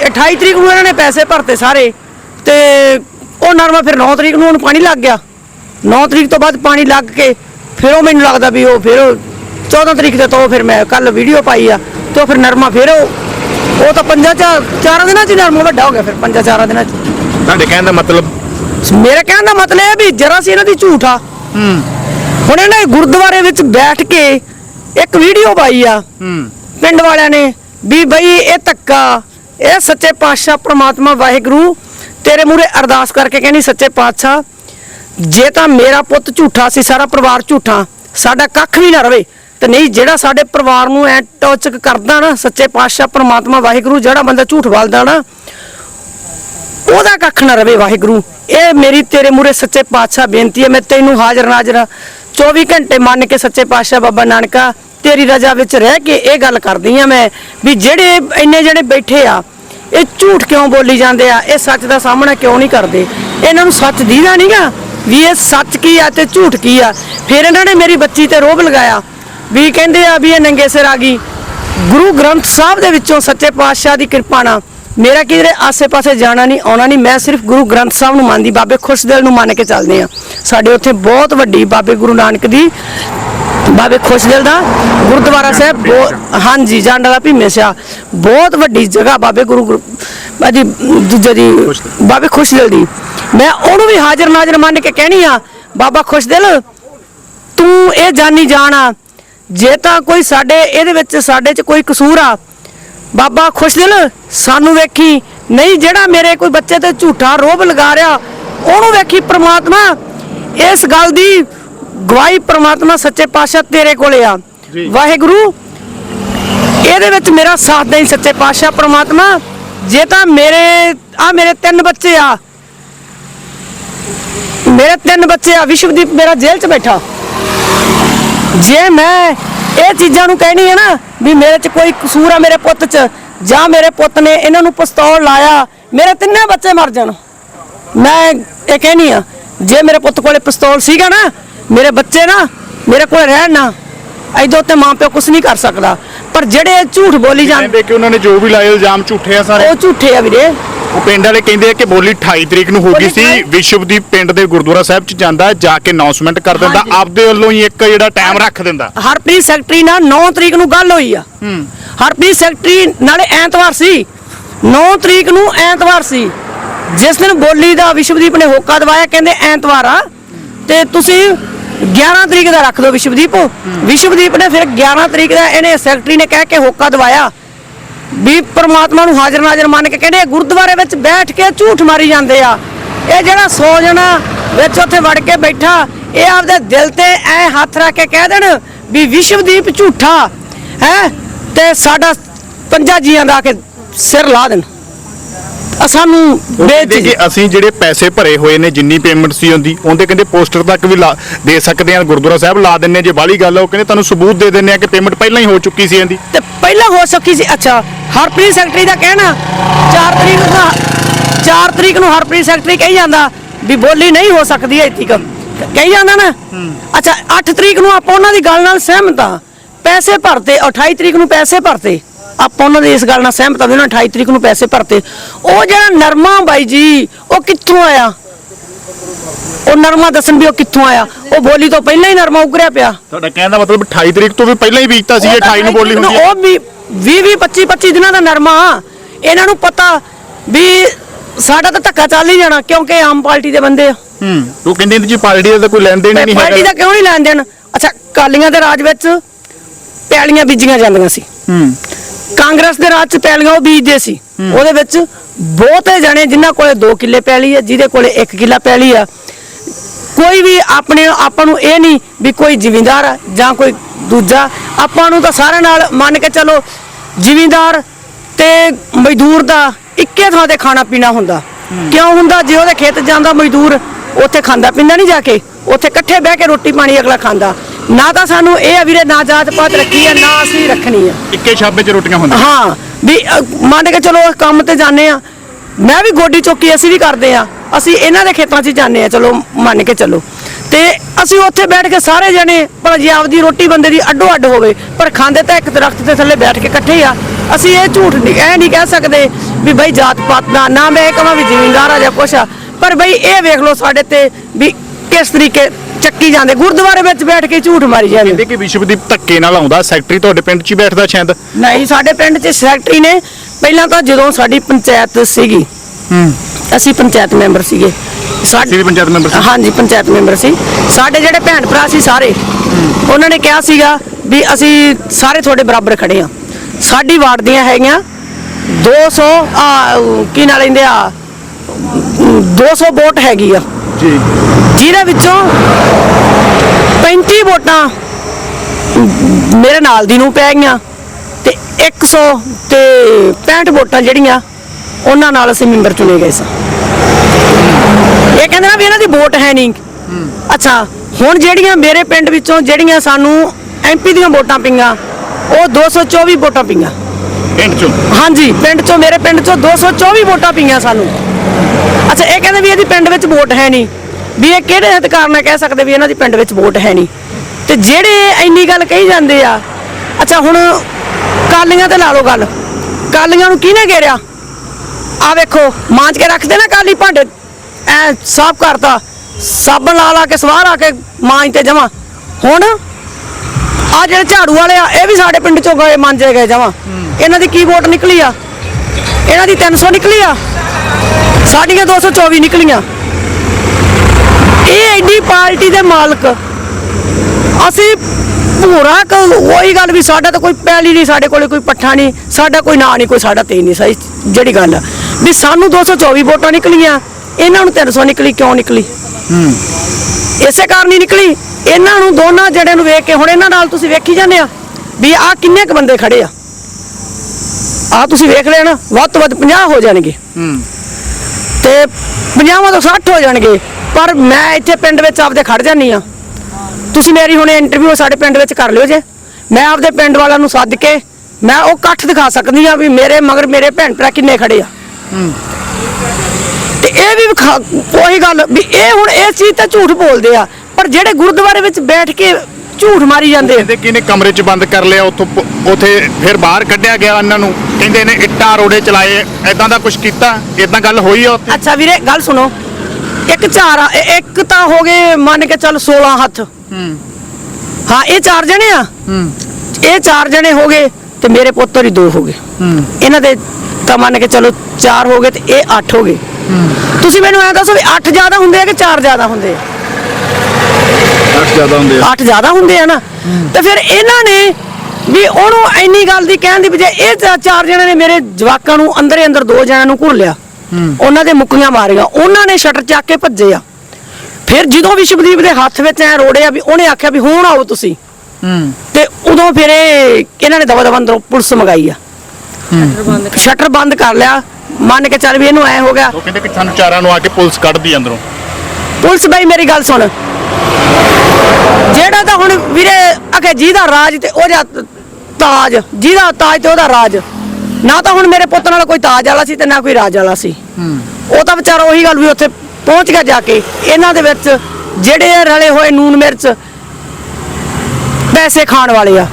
28 ਤਰੀਕ ਨੂੰ ਇਹਨਾਂ ਨੇ ਪੈਸੇ ਭਰਤੇ ਸਾਰੇ ਤੇ ਉਹ ਨਰਮਾ ਫਿਰ 9 ਤਰੀਕ ਨੂੰ ਉਹਨੂੰ ਪਾਣੀ ਲੱਗ ਗਿਆ। 9 ਤਰੀਕ ਤੋਂ ਬਾਅਦ ਪਾਣੀ ਲੱਗ ਕੇ ਫਿਰ ਉਹ ਮੈਨੂੰ ਲੱਗਦਾ ਵੀ ਉਹ ਫਿਰ ਉਹ 14 ਤਰੀਕ ਦੇ ਤੋਂ ਫਿਰ ਮੈਂ ਕੱਲ ਵੀਡੀਓ ਪਾਈ ਆ ਤੇ ਉਹ ਫਿਰ ਨਰਮਾ ਫਿਰ ਉਹ ਉਹ ਤਾਂ ਪੰਜਾਂ ਚਾਰ ਚਾਰਾਂ ਦਿਨਾਂ ਚ ਹੀ ਨਰਮਾ ਵੱਡਾ ਹੋ ਗਿਆ ਫਿਰ ਪੰਜਾਂ ਚਾਰਾਂ ਦਿਨਾਂ ਚ। ਤੁਹਾਡੇ ਕਹਿਣ ਦਾ ਮਤਲਬ ਮੇਰੇ ਕਹਿਣ ਦਾ ਮਤਲਬ ਇਹ ਵੀ ਜਰਾ ਸੀ ਇਹਨਾਂ ਦੀ ਝੂਠ ਆ। ਹੂੰ। ਹੁਣ ਇਹਨਾਂ ਨੇ ਗੁਰਦੁਆਰੇ ਵਿੱਚ ਬੈਠ ਕੇ ਇੱਕ ਵੀਡੀਓ ਪਾਈ ਆ। ਹੂੰ। ਪਿੰਡ ਵਾਲਿਆਂ ਨੇ ਵੀ ਬਈ ਇਹ ਧੱਕਾ ਇਹ ਸੱਚੇ ਪਾਤਸ਼ਾਹ ਪ੍ਰਮਾਤਮਾ ਵਾਹਿਗੁਰੂ ਤੇਰੇ ਮੂਰੇ ਅਰਦਾਸ ਕਰਕੇ ਕਹਿੰਦੀ ਸੱਚੇ ਪਾਤਸ਼ਾਹ ਜੇ ਤਾਂ ਮੇਰਾ ਪੁੱਤ ਝੂਠਾ ਸੀ ਸਾਰਾ ਪਰਿਵਾਰ ਝੂਠਾ ਸਾਡਾ ਕੱਖ ਵੀ ਨਾ ਰਵੇ ਤੇ ਨਹੀਂ ਜਿਹੜਾ ਸਾਡੇ ਪਰਿਵਾਰ ਨੂੰ ਐ ਟੌਚਕ ਕਰਦਾ ਨਾ ਸੱਚੇ ਪਾਤਸ਼ਾਹ ਪ੍ਰਮਾਤਮਾ ਵਾਹਿਗੁਰੂ ਜਿਹੜਾ ਬੰਦਾ ਝੂਠ ਬੋਲਦਾ ਨਾ ਉਹਦਾ ਕੱਖ ਨਾ ਰਵੇ ਵਾਹਿਗੁਰੂ। ਇਹ ਮੇਰੀ ਤੇਰੇ ਮੂਰੇ ਸੱਚੇ ਪਾਤਸ਼ਾਹ ਬੇਨਤੀ ਹੈ, ਮੈਂ ਤੈਨੂੰ ਹਾਜ਼ਰ ਨਾਜ਼ਰ 24 ਘੰਟੇ ਮੰਨ ਕੇ ਸੱਚੇ ਪਾਤਸ਼ਾਹ ਬਾਬਾ ਨਾਨਕਾ, ਤੇਰੀ ਰਜ਼ਾ ਵਿੱਚ ਰਹਿ ਕੇ ਇਹ ਗੱਲ ਕਰਦੀ ਆ ਮੈਂ ਵੀ ਜਿਹੜੇ ਇੰਨੇ ਜਿਹੜੇ ਬੈਠੇ ਆ, ਇਹ ਝੂਠ ਕਿਉਂ ਬੋਲੀ ਜਾਂਦੇ ਆ? ਇਹ ਸੱਚ ਦਾ ਸਾਹਮਣਾ ਕਿਉਂ ਨਹੀਂ ਕਰਦੇ? ਇਹਨਾਂ ਨੂੰ ਸੱਚ ਦੀਦਾ ਨਹੀਂਗਾ ਵੀ ਇਹ ਸੱਚ ਕੀ ਆ ਤੇ ਝੂਠ ਕੀ ਆ। ਫਿਰ ਇਹਨਾਂ ਨੇ ਮੇਰੀ ਬੱਚੀ ਤੇ ਰੋਬ ਲਗਾਇਆ ਵੀ ਕਹਿੰਦੇ ਆ ਵੀ ਇਹ ਨੰਗੇ ਸਿਰ ਆ ਗਈ। ਗੁਰੂ ਗ੍ਰੰਥ ਸਾਹਿਬ ਦੇ ਵਿੱਚੋਂ ਸੱਚੇ ਪਾਤਸ਼ਾਹ ਦੀ ਕਿਰਪਾ ਨਾਲ ਮੇਰਾ ਕਿਧਰੇ ਆਸੇ-ਪਾਸੇ ਜਾਣਾ ਨਹੀਂ ਆਉਣਾ ਨਹੀਂ ਮੈਂ ਸਿਰਫ ਗੁਰੂ ਗ੍ਰੰਥ ਸਾਹਿਬ ਨੂੰ ਮੰਨਦੀ ਬਾਬੇ ਖੁਸ਼ਦਿਲ ਨੂੰ ਮੰਨ ਕੇ ਚੱਲਦੇ ਆ ਸਾਡੇ ਉੱਥੇ ਬਹੁਤ ਵੱਡੀ ਬਾਬੇ ਗੁਰੂ ਨਾਨਕ ਦੀ ਬਾਬੇ ਖੁਸ਼ਦਿਲ ਦਾ ਗੁਰਦੁਆਰਾ ਸਾਹਿਬ ਹਾਂਜੀ ਜਾਂਡਾਲਾ ਭੀਮੇ ਸਿਆ। ਬਹੁਤ ਵੱਡੀ ਜਗ੍ਹਾ ਬਾਬੇ ਗੁਰੂ ਬਾਜੀ ਦੂਜੇ ਦੀ ਬਾਬੇ ਖੁਸ਼ਦਿਲ ਦੀ। ਮੈਂ ਉਹਨੂੰ ਵੀ ਹਾਜ਼ਰ ਨਾਜ਼ਰ ਮੰਨ ਕੇ ਕਹਿਣੀ ਆ ਬਾਬਾ ਖੁਸ਼ਦਿਲ ਤੂੰ ਇਹ ਜਾਨੀ ਜਾਣਾ ਜੇ ਤਾਂ ਕੋਈ ਸਾਡੇ ਇਹਦੇ ਵਿੱਚ ਸਾਡੇ 'ਚ ਕੋਈ ਕਸੂਰ ਆ ਬਾਬਾ ਖੁਸ਼ਦਿਲ ਸਾਨੂੰ ਵੇਖੀ ਨਹੀਂ ਜਿਹੜਾ ਮੇਰੇ ਕੋਈ ਬੱਚੇ ਤੇ ਝੂਠਾ ਰੋਬ ਲਗਾ ਰਿਹਾ ਉਹਨੂੰ ਵੇਖੀ ਪ੍ਰਮਾਤਮਾ ਇਸ ਗੱਲ ਦੀ ਗਵਾਹੀ ਪ੍ਰਮਾਤਮਾ ਸੱਚੇ ਪਾਤਸ਼ਾਹ ਤੇਰੇ ਕੋਲੇ ਆ। ਵਾਹਿਗੁਰੂ ਇਹਦੇ ਵਿੱਚ ਮੇਰਾ ਸਾਥ ਦੇਈ ਸੱਚੇ ਪਾਤਸ਼ਾਹ ਪ੍ਰਮਾਤਮਾ ਜੇ ਤਾਂ ਮੇਰੇ ਆ ਮੇਰੇ ਤਿੰਨ ਬੱਚੇ ਆ। ਮੇਰੇ ਤਿੰਨ ਬੱਚੇ ਆ ਵਿਸ਼ਵਦੀਪ ਮੇਰਾ ਜੇਲ੍ਹ 'ਚ ਬੈਠਾ। ਜੇ ਮੈਂ ਇਹ ਚੀਜ਼ਾਂ ਨੂੰ ਕਹਿਣੀ ਹੈ ਨਾ ਵੀ ਮੇਰੇ 'ਚ ਕੋਈ ਕਸੂਰ ਆ ਮੇਰੇ ਪੁੱਤ 'ਚ ਜਾਂ ਮੇਰੇ ਪੁੱਤ ਨੇ ਇਹਨਾਂ ਨੂੰ ਪਿਸਤੌਲ ਲਾਇਆ ਮੇਰੇ ਤਿੰਨੇ ਬੱਚੇ ਮਰ ਜਾਣ। ਮੈਂ ਇਹ ਕਹਿਣੀ ਆ ਜੇ ਮੇਰੇ ਪੁੱਤ ਕੋਲੇ ਪਿਸਤੌਲ ਸੀਗਾ ਨਾ ਮੇਰੇ ਬੱਚੇ ਨਾ ਮੇਰੇ ਕੋਲ ਰਹਿਣ ਨਾ ਐਦੋਂ ਤੇ ਮਾਂ ਪਿਓ ਕੁਝ ਨਹੀਂ ਕਰ ਸਕਦਾ। ਪਰ ਜਿਹੜੇ ਝੂਠ ਬੋਲੀ ਜਾਂਦੇ ਕਿ ਉਹਨਾਂ ਨੇ ਜੋ ਵੀ ਲਾਏ ਇਲਜ਼ਾਮ ਝੂਠੇ ਆ ਸਾਰੇ। ਉਹ ਝੂਠੇ ਆ ਵੀਰੇ। ਉਹ ਪਿੰਡ ਵਾਲੇ ਕਹਿੰਦੇ ਆ ਕਿ ਬੋਲੀ 28 ਤਰੀਕ ਨੂੰ ਹੋ ਗਈ ਸੀ। 28 ਵਿਸ਼ਵਦੀਪ ਪਿੰਡ ਦੇ ਗੁਰਦੁਆਰਾ ਸਾਹਿਬ ਚ ਜਾਂਦਾ ਜਾ ਕੇ ਅਨਾਉਂਸਮੈਂਟ ਕਰ ਦਿੰਦਾ। ਆਪਦੇ ਵੱਲੋਂ ਹੀ ਇੱਕ ਜਿਹੜਾ ਟਾਈਮ ਰੱਖ ਦਿੰਦਾ। ਹਰਪ੍ਰੀਤ ਸੈਕਟਰੀ ਨਾਲ 9 ਤਰੀਕ ਨੂੰ ਗੱਲ ਹੋਈ ਆ। ਹਰਪ੍ਰੀਤ ਸੈਕਟਰੀ ਨਾਲੇ ਐਤਵਾਰ ਸੀ। 9 ਤਰੀਕ ਨੂੰ ਐਤਵਾਰ ਸੀ। ਜਿਸ ਦਿਨ ਬੋਲੀ ਦਾ ਵਿਸ਼ਵਦੀਪ ਨੇ ਹੋਕਾ ਦਵਾਇਆ ਕਹਿੰਦੇ ਐਤਵਾਰ ਆ। ਤੇ ਤੁਸੀਂ 11 ਤਰੀਕ ਦਾ ਰੱਖ ਦਿਓ ਵਿਸ਼ਵਦੀਪ। ਵਿਸ਼ਵਦੀਪ ਨੇ ਫਿਰ 11 ਤਰੀਕ ਦਾ ਇਹਨੇ ਸੈਕਟਰੀ ਨੇ ਕਹਿ ਕੇ ਹੋਕਾ ਦਵਾਇਆ। ਵੀ ਪ੍ਰਮਾਤਮਾ ਨੂੰ ਹਾਜ਼ਰ ਨਾਜ਼ਰ ਮੰਨ ਕੇ ਕਹਿੰਦੇ ਗੁਰਦੁਆਰੇ ਵਿੱਚ ਬੈਠ ਕੇ ਝੂਠ ਮਾਰੀ ਜਾਂਦੇ ਆ। ਇਹ ਜਿਹੜਾ 100 ਜਣਾ ਵਿੱਚ ਉੱਥੇ ਵੜ ਕੇ ਬੈਠਾ, ਇਹ ਆਪਦੇ ਦਿਲ ਤੇ ਐ ਹੱਥ ਰੱਖ ਕੇ ਕਹਿ ਦੇਣ ਵੀ ਵਿਸ਼ਵਦੀਪ ਝੂਠਾ, ਹੈ? ਤੇ ਸਾਡਾ ਪੰਜਾ ਜੀਆਂ ਦਾ ਕੇ ਸਿਰ ਲਾ ਦੇਣ। ਸਾਨੂੰ ਬੇਚੀ ਕਿ ਅਸੀਂ ਜਿਹੜੇ ਪੈਸੇ ਭਰੇ ਹੋਏ ਨੇ ਜਿੰਨੀ ਪੇਮੈਂਟ ਸੀ ਹੁੰਦੀ ਉਹਦੇ ਕਹਿੰਦੇ ਪੋਸਟਰ ਤੱਕ ਵੀ ਲਾ ਦੇ ਸਕਦੇ ਆ ਗੁਰਦੁਆਰਾ ਸਾਹਿਬ ਲਾ ਦਿੰਨੇ ਜੇ ਬਾਹਲੀ ਗੱਲ ਆ ਉਹ ਕਹਿੰਦੇ ਤੁਹਾਨੂੰ ਸਬੂਤ ਦੇ ਦਿੰਨੇ ਆ ਕਿ ਪੇਮੈਂਟ ਪਹਿਲਾਂ ਹੀ ਹੋ ਚੁੱਕੀ ਸੀ ਇਹਦੀ। ਤੇ ਪਹਿਲਾਂ ਹੋ ਸਕੀ ਸੀ ਅੱਛਾ ਹਰਪ੍ਰੀਤ ਸੈਕਟਰੀ ਦਾ ਕਹਿਣਾ 4 ਤਰੀਕ ਨੂੰ 4 ਤਰੀਕ ਨੂੰ ਹਰਪ੍ਰੀਤ ਸੈਕਟਰੀ ਕਹੀ ਜਾਂਦਾ ਵੀ ਬੋਲੀ ਨਹੀਂ ਹੋ ਸਕਦੀ ਇੱਥੇ ਤੱਕ ਕਹੀ ਜਾਂਦਾ ਨਾ? ਅੱਛਾ 8 ਤਰੀਕ ਨੂੰ ਆਪਾਂ ਉਹਨਾਂ ਦੀ ਗੱਲ ਨਾਲ ਸਹਿਮਤ ਆ ਪੈਸੇ ਭਰਤੇ 28 ਤਰੀਕ ਨੂੰ ਪੈਸੇ ਭਰਤੇ। ਆਪਾਂ ਉਹਨਾਂ ਦੀ ਇਸ ਗੱਲ ਨਾਲ ਸਹਿਮਤ ਆ ਵੀ ਉਹਨਾਂ 28 ਤਰੀਕ ਨੂੰ ਪੈਸੇ ਭਰਤੇ। ਉਹ ਜਿਹੜਾ ਨਰਮਾ ਬਾਈ ਜੀ ਉਹ ਕਿੱਥੋਂ ਆਇਆ? ਉਹ ਨਰਮਾ ਦੱਸਣ ਵੀ ਉਹ ਕਿੱਥੋਂ ਆਇਆ? ਉਹ ਬੋਲੀ ਤੋਂ ਪਹਿਲਾਂ ਹੀ ਨਰਮਾ ਉਗਰਿਆ ਪਿਆ। ਤੁਹਾਡਾ ਕਹਿਣ ਦਾ ਮਤਲਬ 28 ਤਰੀਕ ਤੋਂ ਵੀ ਪਹਿਲਾਂ ਹੀ ਬੀਜਤਾ ਸੀ ਇਹ 28 ਨੂੰ ਬੋਲੀ ਹੁੰਦੀ ਹੈ। ਉਹ ਵੀ 20 20 25 25 ਦਿਨਾਂ ਦਾ ਨਰਮਾ। ਇਹਨਾਂ ਨੂੰ ਪਤਾ ਵੀ ਸਾਡਾ ਤਾਂ ਧੱਕਾ ਚੱਲ ਹੀ ਜਾਣਾ ਕਿਉਂਕਿ ਆਮ ਪਾਰਟੀ ਦੇ ਬੰਦੇ ਆ। ਹੂੰ ਉਹ ਕਹਿੰਦੇ ਇਹਦੇ ਚ ਪਾਰਟੀ ਦਾ ਤਾਂ ਕੋਈ ਲੈਣ ਦੇਣ ਨਹੀਂ ਪਾਰਟੀ ਦਾ ਹੈਗਾ ਕਿਉਂ ਨਹੀਂ ਲੈਣ ਦੇਣ ਅੱਛਾ ਕਾਲੀਆਂ ਦੇ ਰਾਜ ਵਿੱਚ ਪੈਲੀਆਂ ਬੀਜੀਆਂ ਜਾਂਦੀਆਂ ਸੀ। ਹੂੰ। ਕਾਂਗਰਸ ਦੇ ਰਾਜ 'ਚ ਪੈਲੀਆਂ ਉਹ ਬੀਜਦੇ ਸੀ। ਉਹਦੇ ਵਿੱਚ ਬਹੁਤੇ ਜਣੇ ਜਿਨ੍ਹਾਂ ਕੋਲੇ 2 ਕਿੱਲੇ ਪੈਲੀ ਹੈ ਜਿਹਦੇ ਕੋਲੇ 1 ਕਿੱਲਾ ਪੈਲੀ ਆ। ਕੋਈ ਵੀ ਆਪਣੇ ਆਪਾਂ ਨੂੰ ਇਹ ਨਹੀਂ ਵੀ ਕੋਈ ਜ਼ਿਮੀਂਦਾਰ ਆ ਜਾਂ ਕੋਈ ਦੂਜਾ। ਆਪਾਂ ਨੂੰ ਤਾਂ ਸਾਰਿਆਂ ਨਾਲ ਮੰਨ ਕੇ ਚੱਲੋ ਜ਼ਿਮੀਂਦਾਰ ਤੇ ਮਜ਼ਦੂਰ ਦਾ ਇੱਕੇ ਥਾਂ ਤੇ ਖਾਣਾ ਪੀਣਾ ਹੁੰਦਾ। ਕਿਉਂ ਹੁੰਦਾ? ਜੇ ਉਹਦੇ ਖੇਤ ਜਾਂਦਾ ਮਜ਼ਦੂਰ ਉੱਥੇ ਖਾਂਦਾ ਪੀਂਦਾ ਨਹੀਂ ਜਾ ਕੇ। ਉੱਥੇ ਇਕੱਠੇ ਬਹਿ ਕੇ ਰੋਟੀ ਪਾਣੀ ਅਗਲਾ ਖਾਂਦਾ। ਨਾ ਤਾਂ ਸਾਨੂੰ ਇਹ ਆ ਵੀਰੇ ਨਾ ਜਾਤ ਪਾਤ ਰੱਖੀ ਹੈ ਨਾ ਅਸੀਂ ਰੱਖਣੀ ਹੈ ਇੱਕੇ ਛਾਪੇ 'ਚ ਰੋਟੀਆਂ ਹੁੰਦੀਆਂ? ਹਾਂ ਵੀ ਅ, ਮੰਨ ਕੇ ਚਲੋ ਕੰਮ ਤੇ ਜਾਂਦੇ ਆ। ਮੈਂ ਵੀ ਗੋਡੀ ਚੌਕੀ ਅਸੀਂ ਵੀ ਕਰਦੇ ਆ। ਅਸੀਂ ਇਹਨਾਂ ਦੇ ਖੇਤਾਂ 'ਚ ਜਾਂਦੇ ਆ ਚਲੋ ਮੰਨ ਕੇ ਚੱਲੋ। ਤੇ ਅਸੀਂ ਉੱਥੇ ਬੈਠ ਕੇ ਸਾਰੇ ਜਣੇ ਪਰ ਜੇ ਆਪਦੀ ਰੋਟੀ ਬੰਦੇ ਦੀ ਅੱਡੋ ਅੱਡ ਹੋਵੇ ਪਰ ਖਾਂਦੇ ਤਾਂ ਇੱਕ ਦਰਖਤ ਦੇ ਥੱਲੇ ਬੈਠ ਕੇ ਇਕੱਠੇ ਆ। ਅਸੀਂ ਇਹ ਝੂਠ ਨਹੀਂ ਇਹ ਨਹੀਂ ਕਹਿ ਸਕਦੇ ਵੀ ਬਈ ਜਾਤ ਪਾਤ ਦਾ ਨਾ ਮੈਂ ਇਹ ਕਹਾਂ ਵੀ ਜ਼ਿਮੀਂਦਾਰ ਆ ਜਾਂ ਕੁਛ ਆ। ਪਰ ਬਈ ਇਹ ਵੇਖ ਲਓ ਸਾਡੇ ਤੇ ਵੀ ਕਿਸ ਤਰੀਕੇ ਚੱਕੀ ਜਾਂਦੇ। ਗੁਰਦੁਆਰੇ ਵਿੱਚ ਬੈਠ ਕੇ ਝੂਠ ਮਾਰੀ ਜਾਂਦੇ। ਕਹਿੰਦੇ ਕਿ ਵਿਸ਼ਵਦੀਪ ਧੱਕੇ ਨਾਲ ਆਉਂਦਾ ਸੈਕਟਰੀ ਤੁਹਾਡੇ ਪਿੰਡ 'ਚ ਹੀ ਬੈਠਦਾ ਸ਼ਾਇਦ? ਨਹੀਂ ਸਾਡੇ ਪਿੰਡ 'ਚ ਸੈਕਟਰੀ ਨੇ। ਪਹਿਲਾਂ ਤਾਂ ਜਦੋਂ ਸਾਡੀ ਪੰਚਾਇਤ ਸੀਗੀ ਹੂੰ। ਅਸੀਂ ਪੰਚਾਇਤ ਮੈਂਬਰ ਸੀਗੇ। ਵੀ ਪੰਚਾਇਤ ਮੈਂਬਰ ਸੀ। ਹਾਂਜੀ ਪੰਚਾਇਤ ਮੈਂਬਰ ਸੀ। ਸਾਡੇ ਜਿਹੜੇ ਭੈਣ ਭਰਾ ਸੀ ਸਾਰੇ ਉਹਨਾਂ ਨੇ ਕਿਹਾ ਸੀਗਾ ਵੀ ਅਸੀਂ ਸਾਰੇ ਤੁਹਾਡੇ ਬਰਾਬਰ ਖੜੇ ਆ ਸਾਡੀ ਵਾਰਡ ਦੀਆਂ ਹੈਗੀਆਂ 200 ਆ ਕੀ ਨਾਲ ਲੈਂਦੇ ਆ? 200 ਵੋਟ ਹੈਗੀ ਆ। ਜੀ। ਜਿਹਦੇ ਵਿੱਚੋਂ 35 ਵੋਟਾਂ ਮੇਰੇ ਨਾਲ ਦੀ ਨੂੰ ਪੈ ਗਈਆਂ ਤੇ 100 ਤੇ 65 ਵੋਟਾਂ ਜਿਹੜੀਆਂ ਉਹਨਾਂ ਨਾਲ ਅਸੀਂ ਮੈਂਬਰ ਚੁਣੇ ਗਏ ਸਾਂ। ਇਹ ਕਹਿੰਦੇ ਨਾ ਵੀ ਇਹਨਾਂ ਦੀ ਵੋਟ ਹੈ ਨਹੀਂ। ਅੱਛਾ ਹੁਣ ਜਿਹੜੀਆਂ ਮੇਰੇ ਪਿੰਡ ਵਿੱਚੋਂ ਜਿਹੜੀਆਂ ਸਾਨੂੰ ਐਮਪੀ ਦੀਆਂ ਵੋਟਾਂ ਪਈਆਂ ਉਹ 224 ਵੋਟਾਂ ਪਈਆਂ। ਪਿੰਡ 'ਚੋਂ? ਹਾਂਜੀ ਪਿੰਡ ਚੋਂ ਮੇਰੇ ਪਿੰਡ ਚੋਂ 224 ਵੋਟਾਂ ਪਈਆਂ ਸਾਨੂੰ। ਅੱਛਾ ਇਹ ਕਹਿੰਦੇ ਵੀ ਇਹਦੀ ਪਿੰਡ ਵਿੱਚ ਵੋਟ ਹੈ ਨਹੀਂ। ਵੀ ਇਹ ਕਿਹੜੇ ਅਧਿਕਾਰ ਨਾਲ ਕਹਿ ਸਕਦੇ ਵੀ ਇਹਨਾਂ ਦੀ ਪਿੰਡ ਵਿੱਚ ਵੋਟ ਹੈ ਨਹੀਂ। ਤੇ ਜਿਹੜੇ ਇੰਨੀ ਗੱਲ ਕਹੀ ਜਾਂਦੇ ਆ ਅੱਛਾ ਹੁਣ ਕਾਲੀਆਂ ਤੇ ਲਾ ਲਓ ਗੱਲ। ਕਾਲੀਆਂ ਨੂੰ ਕਿਹਨੇ ਘੇਰਿਆ? ਆ ਵੇਖੋ ਮਾਂਜ ਕੇ ਰੱਖਦੇ ਨਾ ਕਾਲੀ ਭਾਂਡੇ। ਐ ਸਾਫ਼ ਕਰਤਾ। ਸਾਬਣ ਲਾ ਲਾ ਕੇ ਸਵਾਹ ਲਾ ਕੇ ਮਾਂਜ ਤੇ ਜਮਾ। ਹੁਣ ਆ ਜਿਹੜੇ ਝਾੜੂ ਵਾਲੇ ਆ ਇਹ ਵੀ ਸਾਡੇ ਪਿੰਡ ਚੋਂ ਗਏ ਮਾਂਜੇ ਗਏ ਜਮਾ। ਇਹਨਾਂ ਦੀ ਕੀ ਵੋਟ ਨਿਕਲੀ ਆ? ਇਹਨਾਂ ਦੀ 300 ਨਿਕਲੀ ਆ? ਸਾਡੀਆਂ 224 ਨਿਕਲੀਆਂ। ਇਹ ਐਡੀ ਪਾਰਟੀ ਦੇ ਮਾਲਕ। ਅਸੀਂ ਪੂਰਾ ਕ- ਉਹੀ ਗੱਲ ਵੀ ਸਾਡਾ ਤਾਂ ਕੋਈ ਪੈਲੀ ਨਹੀਂ ਸਾਡੇ ਕੋਲੇ ਕੋਈ ਪੱਠਾ ਨਹੀਂ ਸਾਡਾ ਕੋਈ ਨਾਂ ਨਹੀਂ ਕੋਈ ਸਾਡਾ ਤੇ ਨਹੀਂ ਸਹੀ ਜਿਹੜੀ ਗੱਲ ਆ। ਵੀ ਸਾਨੂੰ 224 ਵੋਟਾਂ ਨਿਕਲੀਆਂ ਇਹਨਾਂ ਨੂੰ 300 ਨਿਕਲੀ ਕਿਉਂ ਨਿਕਲੀ? ਇਸੇ ਕਾਰਨ ਹੀ ਨਿਕਲੀ। ਇਹਨਾਂ ਨੂੰ ਦੋਨਾਂ ਜੜਿਆਂ ਨੂੰ ਵੇਖ ਕੇ ਹੁਣ ਇਹਨਾਂ ਨਾਲ ਤੁਸੀਂ ਵੇਖੀ ਜਾਂਦੇ ਆ ਵੀ ਆਹ ਕਿੰਨੇ ਕ ਬੰਦੇ ਖੜੇ ਆ। ਆ ਤੁਸੀਂ ਵੇਖ ਲਿਆ ਨਾ ਵੱਧ ਤੋਂ ਵੱਧ 50 ਹੋ ਜਾਣਗੇ। ਤੇ 50 ਤੋਂ 60 ਹੋ ਜਾਣਗੇ। ਪਰ ਮੈਂ ਇੱਥੇ ਪਿੰਡ ਵਿੱਚ ਆਪਦੇ ਖੜ ਜਾਨੀ ਆ ਤੁਸੀਂ ਮੇਰੀ ਹੁਣ ਇੰਟਰਵਿਊ ਸਾਡੇ ਪਿੰਡ ਵਿੱਚ ਕਰ ਲਿਓ ਜੇ। ਮੈਂ ਆਪਦੇ ਪਿੰਡ ਵਾਲਿਆਂ ਨੂੰ ਸੱਦ ਕੇ ਮੈਂ ਉਹ ਇਕੱਠ ਦਿਖਾ ਸਕਦੀ ਆ ਵੀ ਮੇਰੇ ਮਗਰ ਮੇਰੇ ਭੈਣ ਭਰਾ ਕਿੰਨੇ ਖੜੇ ਆ। ਤੇ ਇਹ ਵੀ ਉਹੀ ਗੱਲ ਵੀ ਇਹ ਹੁਣ ਇਸ ਚੀਜ਼ ਤੇ ਝੂਠ ਬੋਲਦੇ ਆ। ਪਰ ਜਿਹੜੇ ਗੁਰਦੁਆਰੇ ਵਿੱਚ ਬੈਠ ਕੇ ਝੂਠ ਮਾਰੀ ਜਾਂਦੇ ਆ। ਕਹਿੰਦੇ ਕਮਰੇ 'ਚ ਬੰਦ ਕਰ ਲਿਆ ਉੱਥੋਂ ਪ- ਉੱਥੇ ਫਿਰ ਬਾਹਰ ਕੱਢਿਆ ਗਿਆ ਇਹਨਾਂ ਨੂੰ। ਕਹਿੰਦੇ ਨੇ ਇੱਟਾਂ ਰੋੜੇ ਚਲਾਏ ਐਦਾਂ ਦਾ ਕੁਝ ਕੀਤਾ? ਇਦਾਂ ਗੱਲ ਹੋਈ ਆ ਉੱਥੇ? ਅੱਛਾ ਵੀਰੇ ਗੱਲ ਸੁਣੋ। ਇੱਕ ਚਾਰ ਆ ਇਹ- ਇੱਕ ਤਾਂ ਹੋ ਗਏ ਮੰਨ ਕੇ ਚੱਲ 16 ਹੱਥ। ਹਾਂ। ਇਹ ਚਾਰ ਜਣੇ ਆ। ਇਹ ਚਾਰ ਜਣੇ ਹੋ ਗਏ ਤੇ ਮੇਰੇ ਪੁੱਤਰ ਹੀ ਦੋ ਹੋ ਗਏ। ਇਹਨਾਂ ਦੇ ਤਾਂ ਮੰਨ ਕੇ ਚਲੋ ਚਾਰ ਹੋ ਗਏ ਤੇ ਇਹ 8 ਹੋ ਗਏ। ਤੁਸੀਂ ਮੈਨੂੰ ਐਂ ਦੱਸੋ ਵੀ 8 ਜ਼ਿਆਦਾ ਹੁੰਦੇ ਆ ਕਿ 4 ਜ਼ਿਆਦਾ ਹੁੰਦੇ ਆ? ਅੱਠ ਜ਼ਿਆਦਾ ਹੁੰਦੇ 8 ਜ਼ਿਆਦਾ ਹੁੰਦੇ ਆ ਨਾ। ਤੇ ਫਿਰ ਇਹਨਾਂ ਨੇ ਵੀ ਉਹਨੂੰ ਇੰਨੀ ਗੱਲ ਦੀ ਕਹਿਣ ਦੀ ਬਜਾਏ ਇਹ ਚਾ- ਚਾਰ ਜਣਿਆਂ ਨੇ ਮੇਰੇ ਜਵਾਕਾਂ ਨੂੰ ਅੰਦਰੇ ਅੰਦਰ ਦੋ ਜਣਿਆਂ ਨੂੰ ਘੁਰ ਲਿਆ। ਉਹਨਾਂ ਦੇ ਮੁੱਕੀਆਂ ਮਾਰੀਆਂ। ਉਹਨਾਂ ਨੇ ਸ਼ਟਰ ਚੱਕ ਕੇ ਭੱਜੇ ਆ। ਫਿਰ ਜਦੋਂ ਵਿਸ਼ਵਦੀਪ ਦੇ ਹੱਥ ਵਿੱਚ ਐ ਰੋੜੇ ਆ ਵੀ ਉਹਨੇ ਆਖਿਆ ਵੀ ਹੁਣ ਆਓ ਤੁਸੀਂ। ਤੇ ਉਦੋਂ ਫਿਰ ਇਹ ਇਹਨਾਂ ਨੇ ਦਵਾ ਦਵਾ ਅੰਦਰੋਂ ਪੁਲਿਸ ਮੰਗਾਈ ਆ। ਸ਼ਟਰ ਬੰਦ ਕਰ ਲਿਆ। ਮੰਨ ਕੇ ਚੱਲ ਵੀ ਇਹਨੂੰ ਐ ਹੋ ਗਿਆ। ਉਹ ਕਹਿੰਦੇ ਕਿ ਸਾਨੂੰ ਚਾਰਾਂ ਨੂੰ ਆ ਕੇ ਪੁਲਿਸ ਕੱਢਦੀ ਅੰਦਰੋਂ। ਪੁਲਿਸ ਬਈ ਮੇਰੀ ਗੱਲ ਸੁਣ। ਜਿਹੜਾ ਤਾਂ ਹੁਣ ਵੀਰੇ ਅਖੇ ਜਿਹਦਾ ਰਾਜ ਤੇ ਉਹਦਾ ਤਾਜ ਜਿਹਦਾ ਤਾਜ ਤੇ ਉਹਦਾ ਰਾਜ। ਨਾ ਤਾਂ ਹੁਣ ਮੇਰੇ ਪੁੱਤ ਨਾਲ ਕੋਈ ਤਾਜ ਵਾਲਾ ਸੀ ਤੇ ਨਾ ਕੋਈ ਰਾਜ ਵਾਲਾ ਸੀ। ਉਹ ਤਾਂ ਵਿਚਾਰਾ ਉਹੀ ਗੱਲ ਵੀ ਉੱਥੇ ਪਹੁੰਚ ਗਿਆ ਜਾ ਕੇ। ਇਹਨਾਂ ਦੇ ਵਿੱਚ ਜਿਹੜੇ ਰਲੇ ਹੋਏ ਨੂਨ ਮਿਰਚ ਪੈਸੇ ਖਾਣ ਵਾਲੇ ਆ।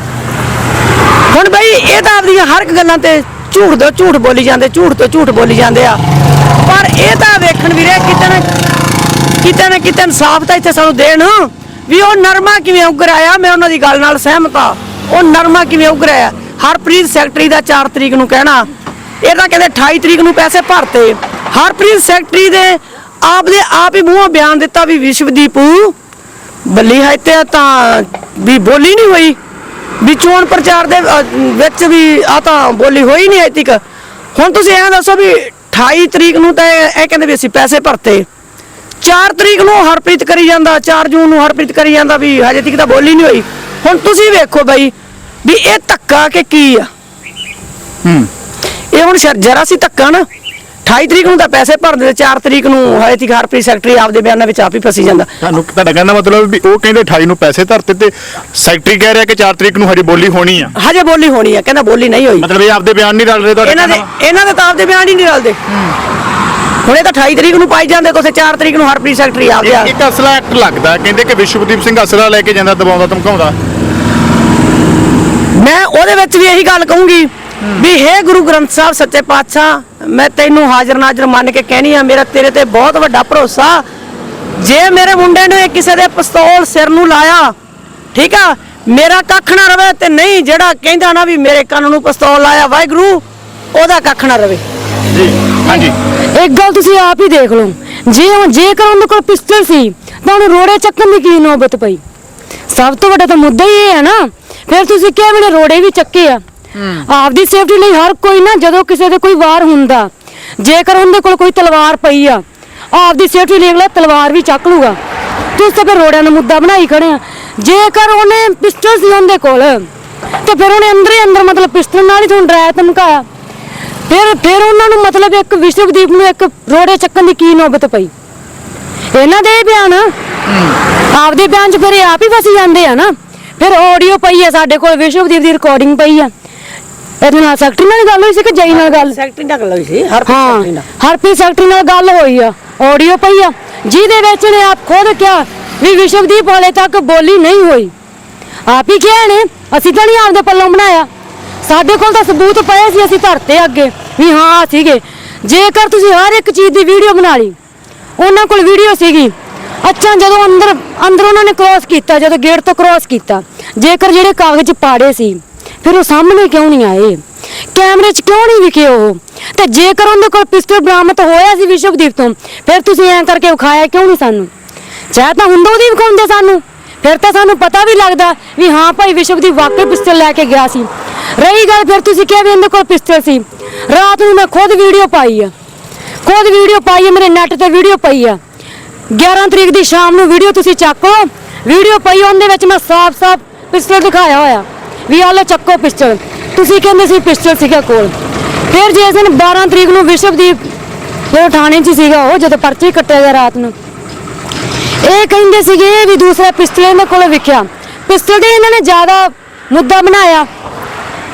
ਹੁਣ ਬਈ ਇਹ ਤਾਂ ਆਪਦੀਆਂ ਹਰ ਇੱਕ ਗੱਲਾਂ ਤੇ ਝੂਠ ਤੋਂ ਝੂਠ ਬੋਲੀ ਜਾਂਦੇ ਝੂਠ ਤੋਂ ਝੂਠ ਬੋਲੀ ਜਾਂਦੇ ਆ। ਪਰ ਇਹ ਤਾਂ ਵੇਖਣ ਵੀਰੇ ਕਿਤੇ ਨਾ ਕਿਤੇ ਨਾ ਕਿਤੇ ਇਨਸਾਫ ਤਾਂ ਇੱਥੇ ਸਾਨੂੰ ਦੇਣ। ਵੀ ਉਹ ਨਰਮਾ ਕਿਵੇਂ ਉੱਗਰ ਮੈਂ ਉਹਨਾਂ ਦੀ ਗੱਲ ਨਾਲ ਸਹਿਮਤ ਆ ਉਹ ਨਰਮਾ ਕਿਵੇਂ ਉੱਗਰ ਹਰਪ੍ਰੀਤ ਸੈਕਟਰੀ ਦਾ 4 ਤਰੀਕ ਨੂੰ ਕਹਿਣਾ। ਇਹ ਤਾਂ ਕਹਿੰਦੇ 28 ਤਰੀਕ ਨੂੰ ਪੈਸੇ ਭਰਤੇ। ਹਰਪ੍ਰੀਤ ਸੈਕਟਰੀ ਦੇ ਆਪ ਆਪ ਹੀ ਮੂੰਹੋਂ ਬਿਆਨ ਦਿੱਤਾ ਵੀ ਵਿਸ਼ਵਦੀਪ, ਬੱਲੀ ਹੈ ਤੇ ਤਾਂ ਵੀ ਬੋਲੀ ਨਹੀਂ ਹੋਈ। ਵੀ ਚੋਣ ਪ੍ਰਚਾਰ ਦੇ ਵਿੱਚ ਵੀ ਆ ਤਾਂ ਬੋਲੀ ਹੋਈ ਨਹੀਂ ਅਜੇ ਹੁਣ ਤੁਸੀਂ ਐਂ ਦੱਸੋ ਵੀ 28 ਤਰੀਕ ਨੂੰ ਤਾਂ ਇਹ ਕਹਿੰਦੇ ਵੀ ਅਸੀਂ ਪੈਸੇ ਭਰਤੇ। 4 ਤਰੀਕ ਨੂੰ ਹਰਪ੍ਰੀਤ ਕਰੀ ਜਾਂਦਾ 4 ਜੂਨ ਨੂੰ ਹਰਪ੍ਰੀਤ ਕਰੀ ਜਾਂਦਾ ਵੀ ਹਜੇ ਤੱਕ ਤਾਂ ਬੋਲੀ ਨਹੀਂ ਹੋਈ। ਹੁਣ ਤੁਸੀਂ ਵੇਖੋ ਬਈ ਵੀ ਇਹ ਧੱਕਾ ਕਿ ਕੀ ਆ? ਇਹ ਹੁਣ ਜਰਾ ਸੀ ਧੱਕਾ ਨਾ 28 ਤਰੀਕ ਨੂੰ ਤਾਂ ਪੈਸੇ ਭਰਦੇ ਤੇ 4 ਤਰੀਕ ਨੂੰ ਹਜੇ ਤੱਕ ਹਰਪ੍ਰੀਤ ਸੈਕਟਰੀ ਆਪਦੇ ਬਿਆਨਾਂ ਵਿੱਚ ਆਪ ਹੀ ਫਸੀ ਜਾਂਦਾ। ਤੁਹਾਨੂੰ ਤੁਹਾਡਾ ਕਹਿੰਦਾ ਮਤਲਬ ਵੀ ਉਹ ਕਹਿੰਦੇ 28 ਨੂੰ ਪੈਸੇ ਧਰਤੇ ਤੇ ਸੈਕਟਰੀ ਕਹਿ ਰਿਹਾ ਕਿ 4 ਤਰੀਕ ਨੂੰ ਹਜੇ ਬੋਲੀ ਹੋਣੀ ਆ। ਹਜੇ ਬੋਲੀ ਹੋਣੀ ਆ ਕਹਿੰਦਾ ਬੋਲੀ ਨਹੀਂ ਹੋਈ। ਮਤਲਬ ਇਹ ਆਪਦੇ ਬਿਆਨ ਨਹੀਂ ਰਲ ਰਹੇ ਤੁਹਾਡੇ ਇਹਨਾਂ ਦੇ? ਇਹਨਾਂ ਦੇ ਤਾਂ ਆਪਦੇ ਬਿਆਨ ਹੀ ਨਹੀਂ ਰਲਦੇ। ਹੁਣ ਇਹ ਤਾਂ 28 ਤਰੀਕ ਨੂੰ ਪਾਈ ਜਾਂਦੇ ਉੱਥੇ 4 ਤਰੀਕ ਨੂੰ ਹਰਪ੍ਰੀਤ ਸੈਕਟਰੀ ਆਪਦੇ ਆ ਇੱਕ- ਇੱਕ ਅਸਲਾ ਐਕਟ ਲੱਗਦਾ ਕਹਿੰਦੇ ਕਿ ਵਿਸ਼ਵਦੀਪ ਸਿੰਘ ਅਸਲਾ ਲੈ ਕੇ ਜਾਂਦਾ ਦਬਾਉਂਦਾ ਧਮਕਾਉਂਦਾ। ਮੈਂ ਉਹਦੇ ਵਿੱਚ ਵੀ ਇਹੀ ਗੱਲ ਕਹੂੰਗੀ ਵੀ ਹੇ ਗੁਰੂ ਗ੍ਰੰਥ ਸਾਹਿਬ ਸੱਚੇ ਪਾਤਸ਼ਾਹ ਮੈਂ ਤੈਨੂੰ ਹਾਜ਼ਰ ਨਾਜ਼ਰ ਮੰਨ ਕੇ ਕਹਿਣੀ ਆ ਮੇਰਾ ਤੇਰੇ ਤੇ ਬਹੁਤ ਵੱਡਾ ਭਰੋਸਾ। ਜੇ ਮੇਰੇ ਮੁੰਡੇ ਨੇ ਕਿਸੇ ਦੇ ਪਿਸਤੌਲ ਸਿਰ ਨੂੰ ਲਾਇਆ ਠੀਕ ਆ ਮੇਰਾ ਕੱਖ ਨਾ ਰਵੇ ਤੇ ਨਹੀਂ ਜਿਹੜਾ ਕਹਿੰਦਾ ਨਾ ਵੀ ਮੇਰੇ ਕੰਨ ਨੂੰ ਪਿਸਤੌਲ ਲਾਇਆ ਵਾਹਿਗੁਰੂ ਉਹਦਾ ਕੱਖ ਨਾ ਰਵੇ। ਜੀ ਹਾਂਜੀ। ਇੱਕ ਗੱਲ ਤੁਸੀਂ ਆਪ ਹੀ ਦੇਖ ਲਓ। ਜੇ ਉਹ ਜੇਕਰ ਉਹਦੇ ਕੋਲ ਪਿਸਟਲ ਸੀ ਤਾਂ ਉਹਨੂੰ ਰੋੜੇ ਚੱਕਣ ਦੀ ਕੀ ਨੌਬਤ ਪਈ? ਸਭ ਤੋਂ ਵੱਡਾ ਤਾਂ ਮੁੱਦਾ ਹੀ ਇਹ ਹੈ ਨਾ। ਫਿਰ ਤੁਸੀਂ ਕਿਹਾ ਵੇਲੇ ਰੋੜੇ ਵੀ ਚੱਕੇ ਆ। ਆਪਦੀ ਸੇਫਟੀ ਲਈ ਹਰ ਕੋਈ ਨਾ ਜਦੋਂ ਕਿਸੇ ਦੇ ਕੋਈ ਵਾਰ ਹੁੰਦਾ। ਜੇਕਰ ਉਹਦੇ ਕੋਲ ਕੋਈ ਤਲਵਾਰ ਪਈ ਆ ਆਪਦੀ ਸੇਫਟੀ ਲਈ ਅਗਲਾ ਤਲਵਾਰ ਵੀ ਚੱਕ ਲੂਗਾ। ਤੁਸੀਂ ਤਾਂ ਫਿਰ ਰੋੜਿਆਂ ਦਾ ਮੁੱਦਾ ਬਣਾਈ ਖੜੇ ਆ। ਜੇਕਰ ਉਹਨੇ ਪਿਸਟਲ ਸੀ ਉਹਦੇ ਕੋਲ ਤੇ ਫਿਰ ਉਹਨੇ ਅੰਦਰ ਹੀ ਅੰਦਰ ਮਤਲਬ ਪਿਸਟਲ ਨਾਲ ਹੀ ਤੁਹਾਨੂੰ ਡਰਾਇਆ ਧਮਕਾਇਆ। ਫਿਰ ਫਿਰ ਉਹਨਾਂ ਨੂੰ ਮਤਲਬ ਇੱਕ ਵਿਸ਼ਵਦੀਪ ਨੂੰ ਇੱਕ ਰੋੜੇ ਚੱਕਣ ਦੀ ਕੀ ਨੌਬਤ ਪਈ। ਇਹਨਾਂ ਦੇ ਬਿਆਨ ਆਪਦੇ ਬਿਆਨ 'ਚ ਫਿਰ ਇਹ ਆਪ ਹੀ ਫਸੀ ਜਾਂਦੇ ਆ ਨਾ। ਫਿਰ ਆਡੀਓ ਪਈ ਆ ਸਾਡੇ ਕੋਲ ਵਿਸ਼ਵਦੀਪ ਦੀ ਰਿਕਾਰਡਿੰਗ ਪਈ ਆ। ਇਹਦੇ ਨਾਲ ਸੈਕਟਰੀ ਨਾਲ ਗੱਲ ਹੋਈ ਸੀ ਕਿ ਜਈ ਨਾਲ ਗੱਲ? ਸੈਕਟਰੀ ਨਾਲ ਗੱਲ ਹੋਈ ਸੀ ਹਰਪ੍ਰੀਤ ਸੈਕਟਰੀ ਨਾਲ। ਹਰਪ੍ਰੀਤ ਸੈਕਟਰੀ ਨਾਲ ਗੱਲ ਹੋਈ ਆ। ਆਡੀਓ ਪਈ ਆ। ਜਿਹਦੇ ਵਿੱਚ ਨੇ ਆਪ ਖੁਦ ਕਿਹਾ ਵੀ ਵਿਸ਼ਵਦੀਪ ਹਾਲੇ ਤੱਕ ਬੋਲੀ ਨਹੀਂ ਹੋਈ। ਆਪ ਹੀ ਕਿਹਾ ਨੇ ਅਸੀਂ ਤਾਂ ਨਹੀਂ ਆਪਦੇ ਪੱਲੋਂ ਬਣਾਇਆ। ਸਾਡੇ ਕੋਲ ਤਾਂ ਸਬੂਤ ਪਏ ਸੀ, ਅਸੀਂ ਧਰਤੇ ਅੱਗੇ ਵੀ ਹਾਂ ਸੀਗੇ। ਜੇਕਰ ਤੁਸੀਂ ਹਰ ਇੱਕ ਚੀਜ਼ ਦੀ ਵੀਡੀਓ ਬਣਾ ਲਈ, ਉਹਨਾਂ ਕੋਲ ਵੀਡੀਓ ਸੀਗੀ। ਅੱਛਾ, ਜਦੋਂ ਅੰਦਰ ਅੰਦਰ ਉਹਨਾਂ ਨੇ ਕ੍ਰੋਸ ਕੀਤਾ, ਜਦੋਂ ਗੇਟ ਤੋਂ ਕ੍ਰੋਸ ਕੀਤਾ, ਜੇਕਰ ਜਿਹੜੇ ਕਾਗਜ਼ ਪਾੜੇ ਸੀ, ਫਿਰ ਉਹ ਸਾਹਮਣੇ ਕਿਉਂ ਨਹੀਂ ਆਏ? ਕੈਮਰੇ 'ਚ ਕਿਉਂ ਨਹੀਂ ਵਿਖੇ ਉਹ? ਤੇ ਜੇਕਰ ਉਹਨਾਂ ਕੋਲ ਪਿਸਟਲ ਬਰਾਮਦ ਹੋਇਆ ਸੀ ਵਿਸ਼ਵਦੀਪ ਤੋਂ, ਫਿਰ ਤੁਸੀਂ ਐਂ ਕਰਕੇ ਵਿਖਾਇਆ ਕਿਉਂ ਨਹੀਂ ਸਾਨੂੰ? ਚਾਹ ਤਾਂ ਹੁੰਦਾ ਉਹਦੀ ਵਿਖਾਉਂਦੇ ਸਾਨੂੰ, ਫਿਰ ਤਾਂ ਸਾਨੂੰ ਪਤਾ ਵੀ ਲੱਗਦਾ ਵੀ ਹਾਂ ਭਾਈ ਵਿਸ਼ਵਦੀਪ ਵਾਕਈ ਪਿਸਟਲ ਲੈ ਕੇ ਗਿਆ ਸੀ। ਰਹੀ ਗੱਲ ਫਿਰ ਤੁਸੀਂ ਕਿਹਾ ਵੀ ਇਹਦੇ ਕੋਲ ਪਿਸਟਲ ਸੀ। ਰਾਤ ਨੂੰ ਮੈਂ ਖੁਦ ਵੀਡੀਓ ਪਾਈ ਆ। ਖੁਦ ਵੀਡੀਓ ਪਾਈ ਹੈ ਮੇਰੇ ਨੈਟ ਤੇ ਵੀਡੀਓ ਪਈ ਆ। 11 ਤਰੀਕ ਦੀ ਸ਼ਾਮ ਨੂੰ ਵੀਡੀਓ ਤੁਸੀਂ ਚੱਕੋ ਵੀਡੀਓ ਪਈ, ਉਹਦੇ ਵਿੱਚ ਮੈਂ ਸਾਫ਼-ਸਾਫ਼ ਪਿਸਟਲ ਦਿਖਾਇਆ ਹੋਇਆ। ਵੀ ਆਹ ਲਓ, ਚੱਕੋ ਪਿਸਟਲ ਤੁਸੀਂ ਕਹਿੰਦੇ ਸੀ ਪਿਸਟਲ ਸੀਗਾ ਕੋਲ। ਫਿਰ ਜਿਸ ਦਿਨ 12 ਤਰੀਕ ਨੂੰ ਵਿਸ਼ਵਦੀਪ ਉਹ ਥਾਣੇ 'ਚ ਸੀਗਾ ਉਹ, ਜਦੋਂ ਪਰਚੇ ਕੱਟਿਆ ਗਿਆ ਰਾਤ ਨੂੰ। ਇਹ ਕਹਿੰਦੇ ਸੀਗੇ ਵੀ ਦੂਸਰਾ ਪਿਸਤਲ ਇਹਨਾਂ ਕੋਲ ਵਿਖਿਆ। ਪਿਸਤਲ ਦੇ ਇਹਨਾਂ ਨੇ ਜ਼ਿਆਦਾ ਮੁੱਦਾ ਬਣਾਇਆ।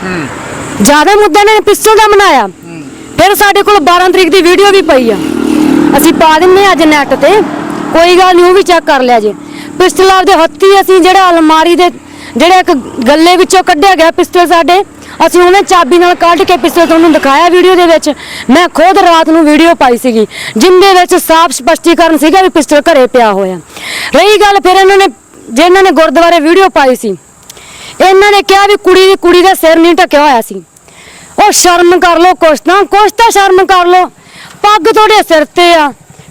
ਜ਼ਿਆਦਾ ਮੁੱਦਾ ਨੇ ਪਿਸਟਲ ਦਾ ਬਣਾਇਆ। ਫਿਰ ਸਾਡੇ ਕੋਲ 12 ਤਰੀਕ ਦੀ ਵੀਡੀਓ ਵੀ ਪਈ ਆ। ਅਸੀਂ ਪਾ ਦਿੰਨੇ ਅੱਜ ਨੈਟ ਤੇ। ਕੋਈ ਗੱਲ ਨਹੀਂ ਉਹ ਵੀ ਚੈੱਕ ਕਰ ਲਿਆ ਜੇ। ਪਿਸਟਲ ਆਪਦੇ ਹੱਥੀ ਅਸੀਂ ਜਿਹੜਾ ਅਲਮਾਰੀ ਦੇ ਜਿਹੜੇ ਇੱਕ ਗੱਲੇ ਵਿੱਚੋਂ ਕੱਢਿਆ ਗਿਆ ਪਿਸਟਲ ਸਾਡੇ ਅਸੀਂ ਉਹਨੇ ਚਾਬੀ ਨਾਲ ਕੱਢ ਕੇ ਪਿਸਟਲ ਤੁਹਾਨੂੰ ਦਿਖਾਇਆ ਵੀਡੀਓ ਦੇ ਵਿੱਚ। ਮੈਂ ਖੁਦ ਰਾਤ ਨੂੰ ਵੀਡੀਓ ਪਾਈ ਸੀਗੀ ਜਿੰਦੇ ਵਿੱਚ ਸਾਫ਼ ਸਪਸ਼ਟੀਕਰਨ ਸੀਗਾ ਵੀ ਪਿਸਟਲ ਘਰੇ ਪਿਆ ਹੋਇਆ। ਰਹੀ ਗੱਲ ਫਿਰ ਇਹਨਾਂ ਨੇ ਜਿਹਨਾਂ ਨੇ ਗੁਰਦੁਆਰੇ ਵੀਡੀਓ ਪਾਈ ਸੀ। ਇਹਨਾਂ ਨੇ ਕਿਹਾ ਵੀ ਕੁੜੀ ਦੀ ਕੁੜੀ ਦਾ ਸਿਰ ਨਹੀਂ ਢੱਕਿਆ ਹੋਇਆ ਸੀ। ਉਹ ਸ਼ਰਮ ਕਰ ਲੋ ਕੁਛ ਤਾਂ ਕੁਛ ਤਾਂ ਸ਼ਰਮ ਕਰ ਲੋ ਪੱਗ ਤੁਹਾਡੇ ਸਿਰ ਤੇ ਆ।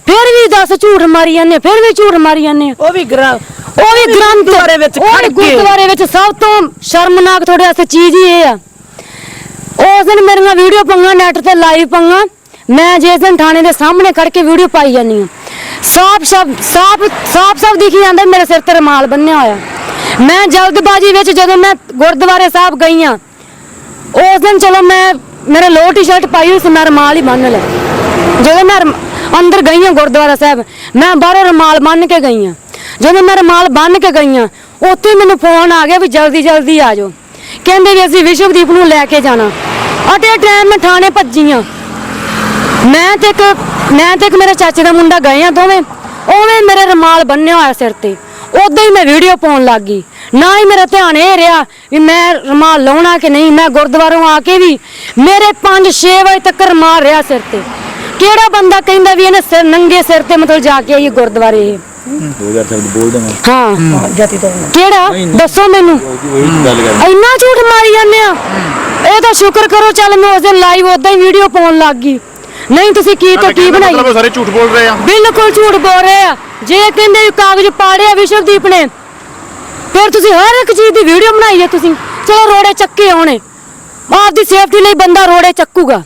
ਫਿਰ ਵੀ ਦੱਸ ਝੂਠ ਮਾਰੀ ਜਾਂਦੇ ਫਿਰ ਵੀ ਝੂਠ ਮਾਰੀ ਜਾਂਦੇ ਉਹ ਵੀ ਗ੍ਰਾਂ ਉਹ ਵੀ ਗ੍ਰੰਥ ਗੁਰਦੁਆਰੇ ਵਿੱਚ ਖੜ ਕੇ। ਗੁਰਦੁਆਰੇ ਵਿੱਚ ਸਭ ਤੋਂ ਸ਼ਰਮਨਾਕ ਤੁਹਾਡੇ ਵਾਸਤੇ ਚੀਜ਼ ਹੀ ਇਹ ਆ। ਉਸ ਦਿਨ ਮੇਰੀਆਂ ਵੀਡੀਓ ਪੰਗਾ ਨੈਟ ਤੇ ਲਾਈਵ ਪੰਗਾ। ਮੈਂ ਜਿਸ ਦਿਨ ਥਾਣੇ ਦੇ ਸਾਹਮਣੇ ਖੜ ਕੇ ਵੀਡੀਓ ਪਾਈ ਜਾਂਦੀ ਹਾਂ। ਸਾਫ਼ ਸਾਫ਼ ਸਾਫ਼ ਸਾਫ਼ ਸਾਫ਼ ਦਿਖੀ ਜਾਂਦਾ ਮੇਰੇ ਸਿਰ ਤੇ ਰਮਾਲ ਬੰਨਿਆ ਹੋਇਆ। ਮੈਂ ਜਲਦਬਾਜ਼ੀ ਵਿੱਚ ਜਦੋਂ ਮੈਂ ਗੁਰਦੁਆਰੇ ਸਾਹਿਬ ਗਈ ਹਾਂ ਉਸ ਦਿਨ ਚਲੋ ਮੈਂ, ਮੇਰੇ ਲੋ ਟੀ-ਸ਼ਰਟ ਪਾਈ ਹੋਈ ਸੀ, ਮੈਂ ਰਮਾਲ ਹੀ ਬੰਨ ਲਿਆ। ਜਦੋਂ ਮੈਂ ਅੰਦਰ ਗਈ ਹਾਂ ਗੁਰਦੁਆਰਾ ਸਾਹਿਬ, ਮੈਂ ਬਾਹਰੋਂ ਰਮਾਲ ਬੰਨ ਕੇ ਗਈ ਹਾਂ ਜਦੋਂ ਮੈਂ ਰਮਾਲ ਬੰਨ ਕੇ ਗਈ ਹਾਂ ਉੱਥੇ ਹੀ ਮੈਨੂੰ ਫੋਨ ਆ ਗਿਆ ਵੀ ਜਲਦੀ ਜਲਦੀ ਆ ਜਾਓ। ਕਹਿੰਦੇ ਵੀ ਅਸੀਂ ਵਿਸ਼ਵਦੀਪ ਨੂੰ ਲੈ ਕੇ ਜਾਣਾ। ਅਟੇ ਟਾਈਮ ਮੈਂ ਥਾਣੇ ਭੱਜੀ ਹਾਂ ਮੈਂ ਤੇ ਇੱਕ, ਮੈਂ ਤੇ ਇੱਕ ਮੇਰੇ ਚਾਚੇ ਦਾ ਮੁੰਡਾ ਗਏ ਆ ਦੋਵੇਂ। ਉਵੇਂ ਮੇਰੇ ਰਮਾਲ ਬੰਨਿਆ ਹੋਇਆ ਸਿਰ ਤੇ। ਉਦੋਂ ਹੀ ਮੈਂ ਵੀਡੀਓ ਪਾਉਣ ਲੱਗ ਗਈ। ਨਾ ਹੀ ਮੇਰਾ ਧਿਆਨ ਇਹ ਰਿਹਾ ਵੀ ਮੈਂ ਰਮਾਲ ਲਾਉਣਾ ਕਿ ਨਹੀਂ ਮੈਂ ਗੁਰਦੁਆਰੋਂ ਆ ਕੇ ਵੀ ਮੇਰੇ 5-6 ਵਜੇ ਤੱਕ ਰਮਾਲ ਰਿਹਾ ਸਿਰ ਤੇ। ਕਿਹੜਾ ਬੰਦਾ ਕਹਿੰਦਾ ਵੀ ਇਹਨੇ ਸਿਰ ਨੰਗੇ ਸਿਰ ਤੇ ਮਤਲਬ ਜਾ ਕੇ ਆਈਏ ਗੁਰਦੁਆਰੇ ਇਹ? ਹਾਂ। ਜਾਤੀ ਤੋਂ। ਕਿਹੜਾ? ਦੱਸੋ ਮੈਨੂੰ। ਇੰਨਾ ਝੂਠ ਮਾਰੀ ਜਾਂਦੇ ਆ। ਇਹ ਤਾਂ ਸ਼ੁਕਰ ਕਰੋ ਚੱਲ ਮੈਂ ਉਸ ਦਿਨ ਲਾਈਵ ਉਦਾਂ ਹੀ ਵੀਡੀਓ ਪਾਉਣ ਲੱਗ ਗਈ। ਨਹੀਂ ਤੁਸੀਂ ਕੀ ਤੋਂ ਕੀ ਬਣਾਈ? ਮਤਲਬ ਸਾਰੇ ਝੂਠ ਬੋਲ ਰਹੇ ਆ। ਬਿਲਕੁਲ ਝੂਠ ਬੋਲ ਰਹੇ ਆ। ਜੇ ਕਹਿੰਦੇ ਕਾਗਜ਼ ਪਾੜਿਆ ਵਿਸ਼ਵਦੀਪ ਨੇ ਫਿਰ ਤੁਸੀਂ ਹਰ ਇੱਕ ਚੀਜ਼ ਦੀ ਵੀਡੀਓ ਬਣਾਈ ਹੈ ਤੁਸੀਂ। ਚਲੋ ਰੋੜੇ ਚੱਕੇ ਆਉਣੇ। ਆਪਦੀ ਸੇਫਟੀ ਲਈ ਬੰਦਾ ਰੋੜੇ ਚੱਕੂਗਾ।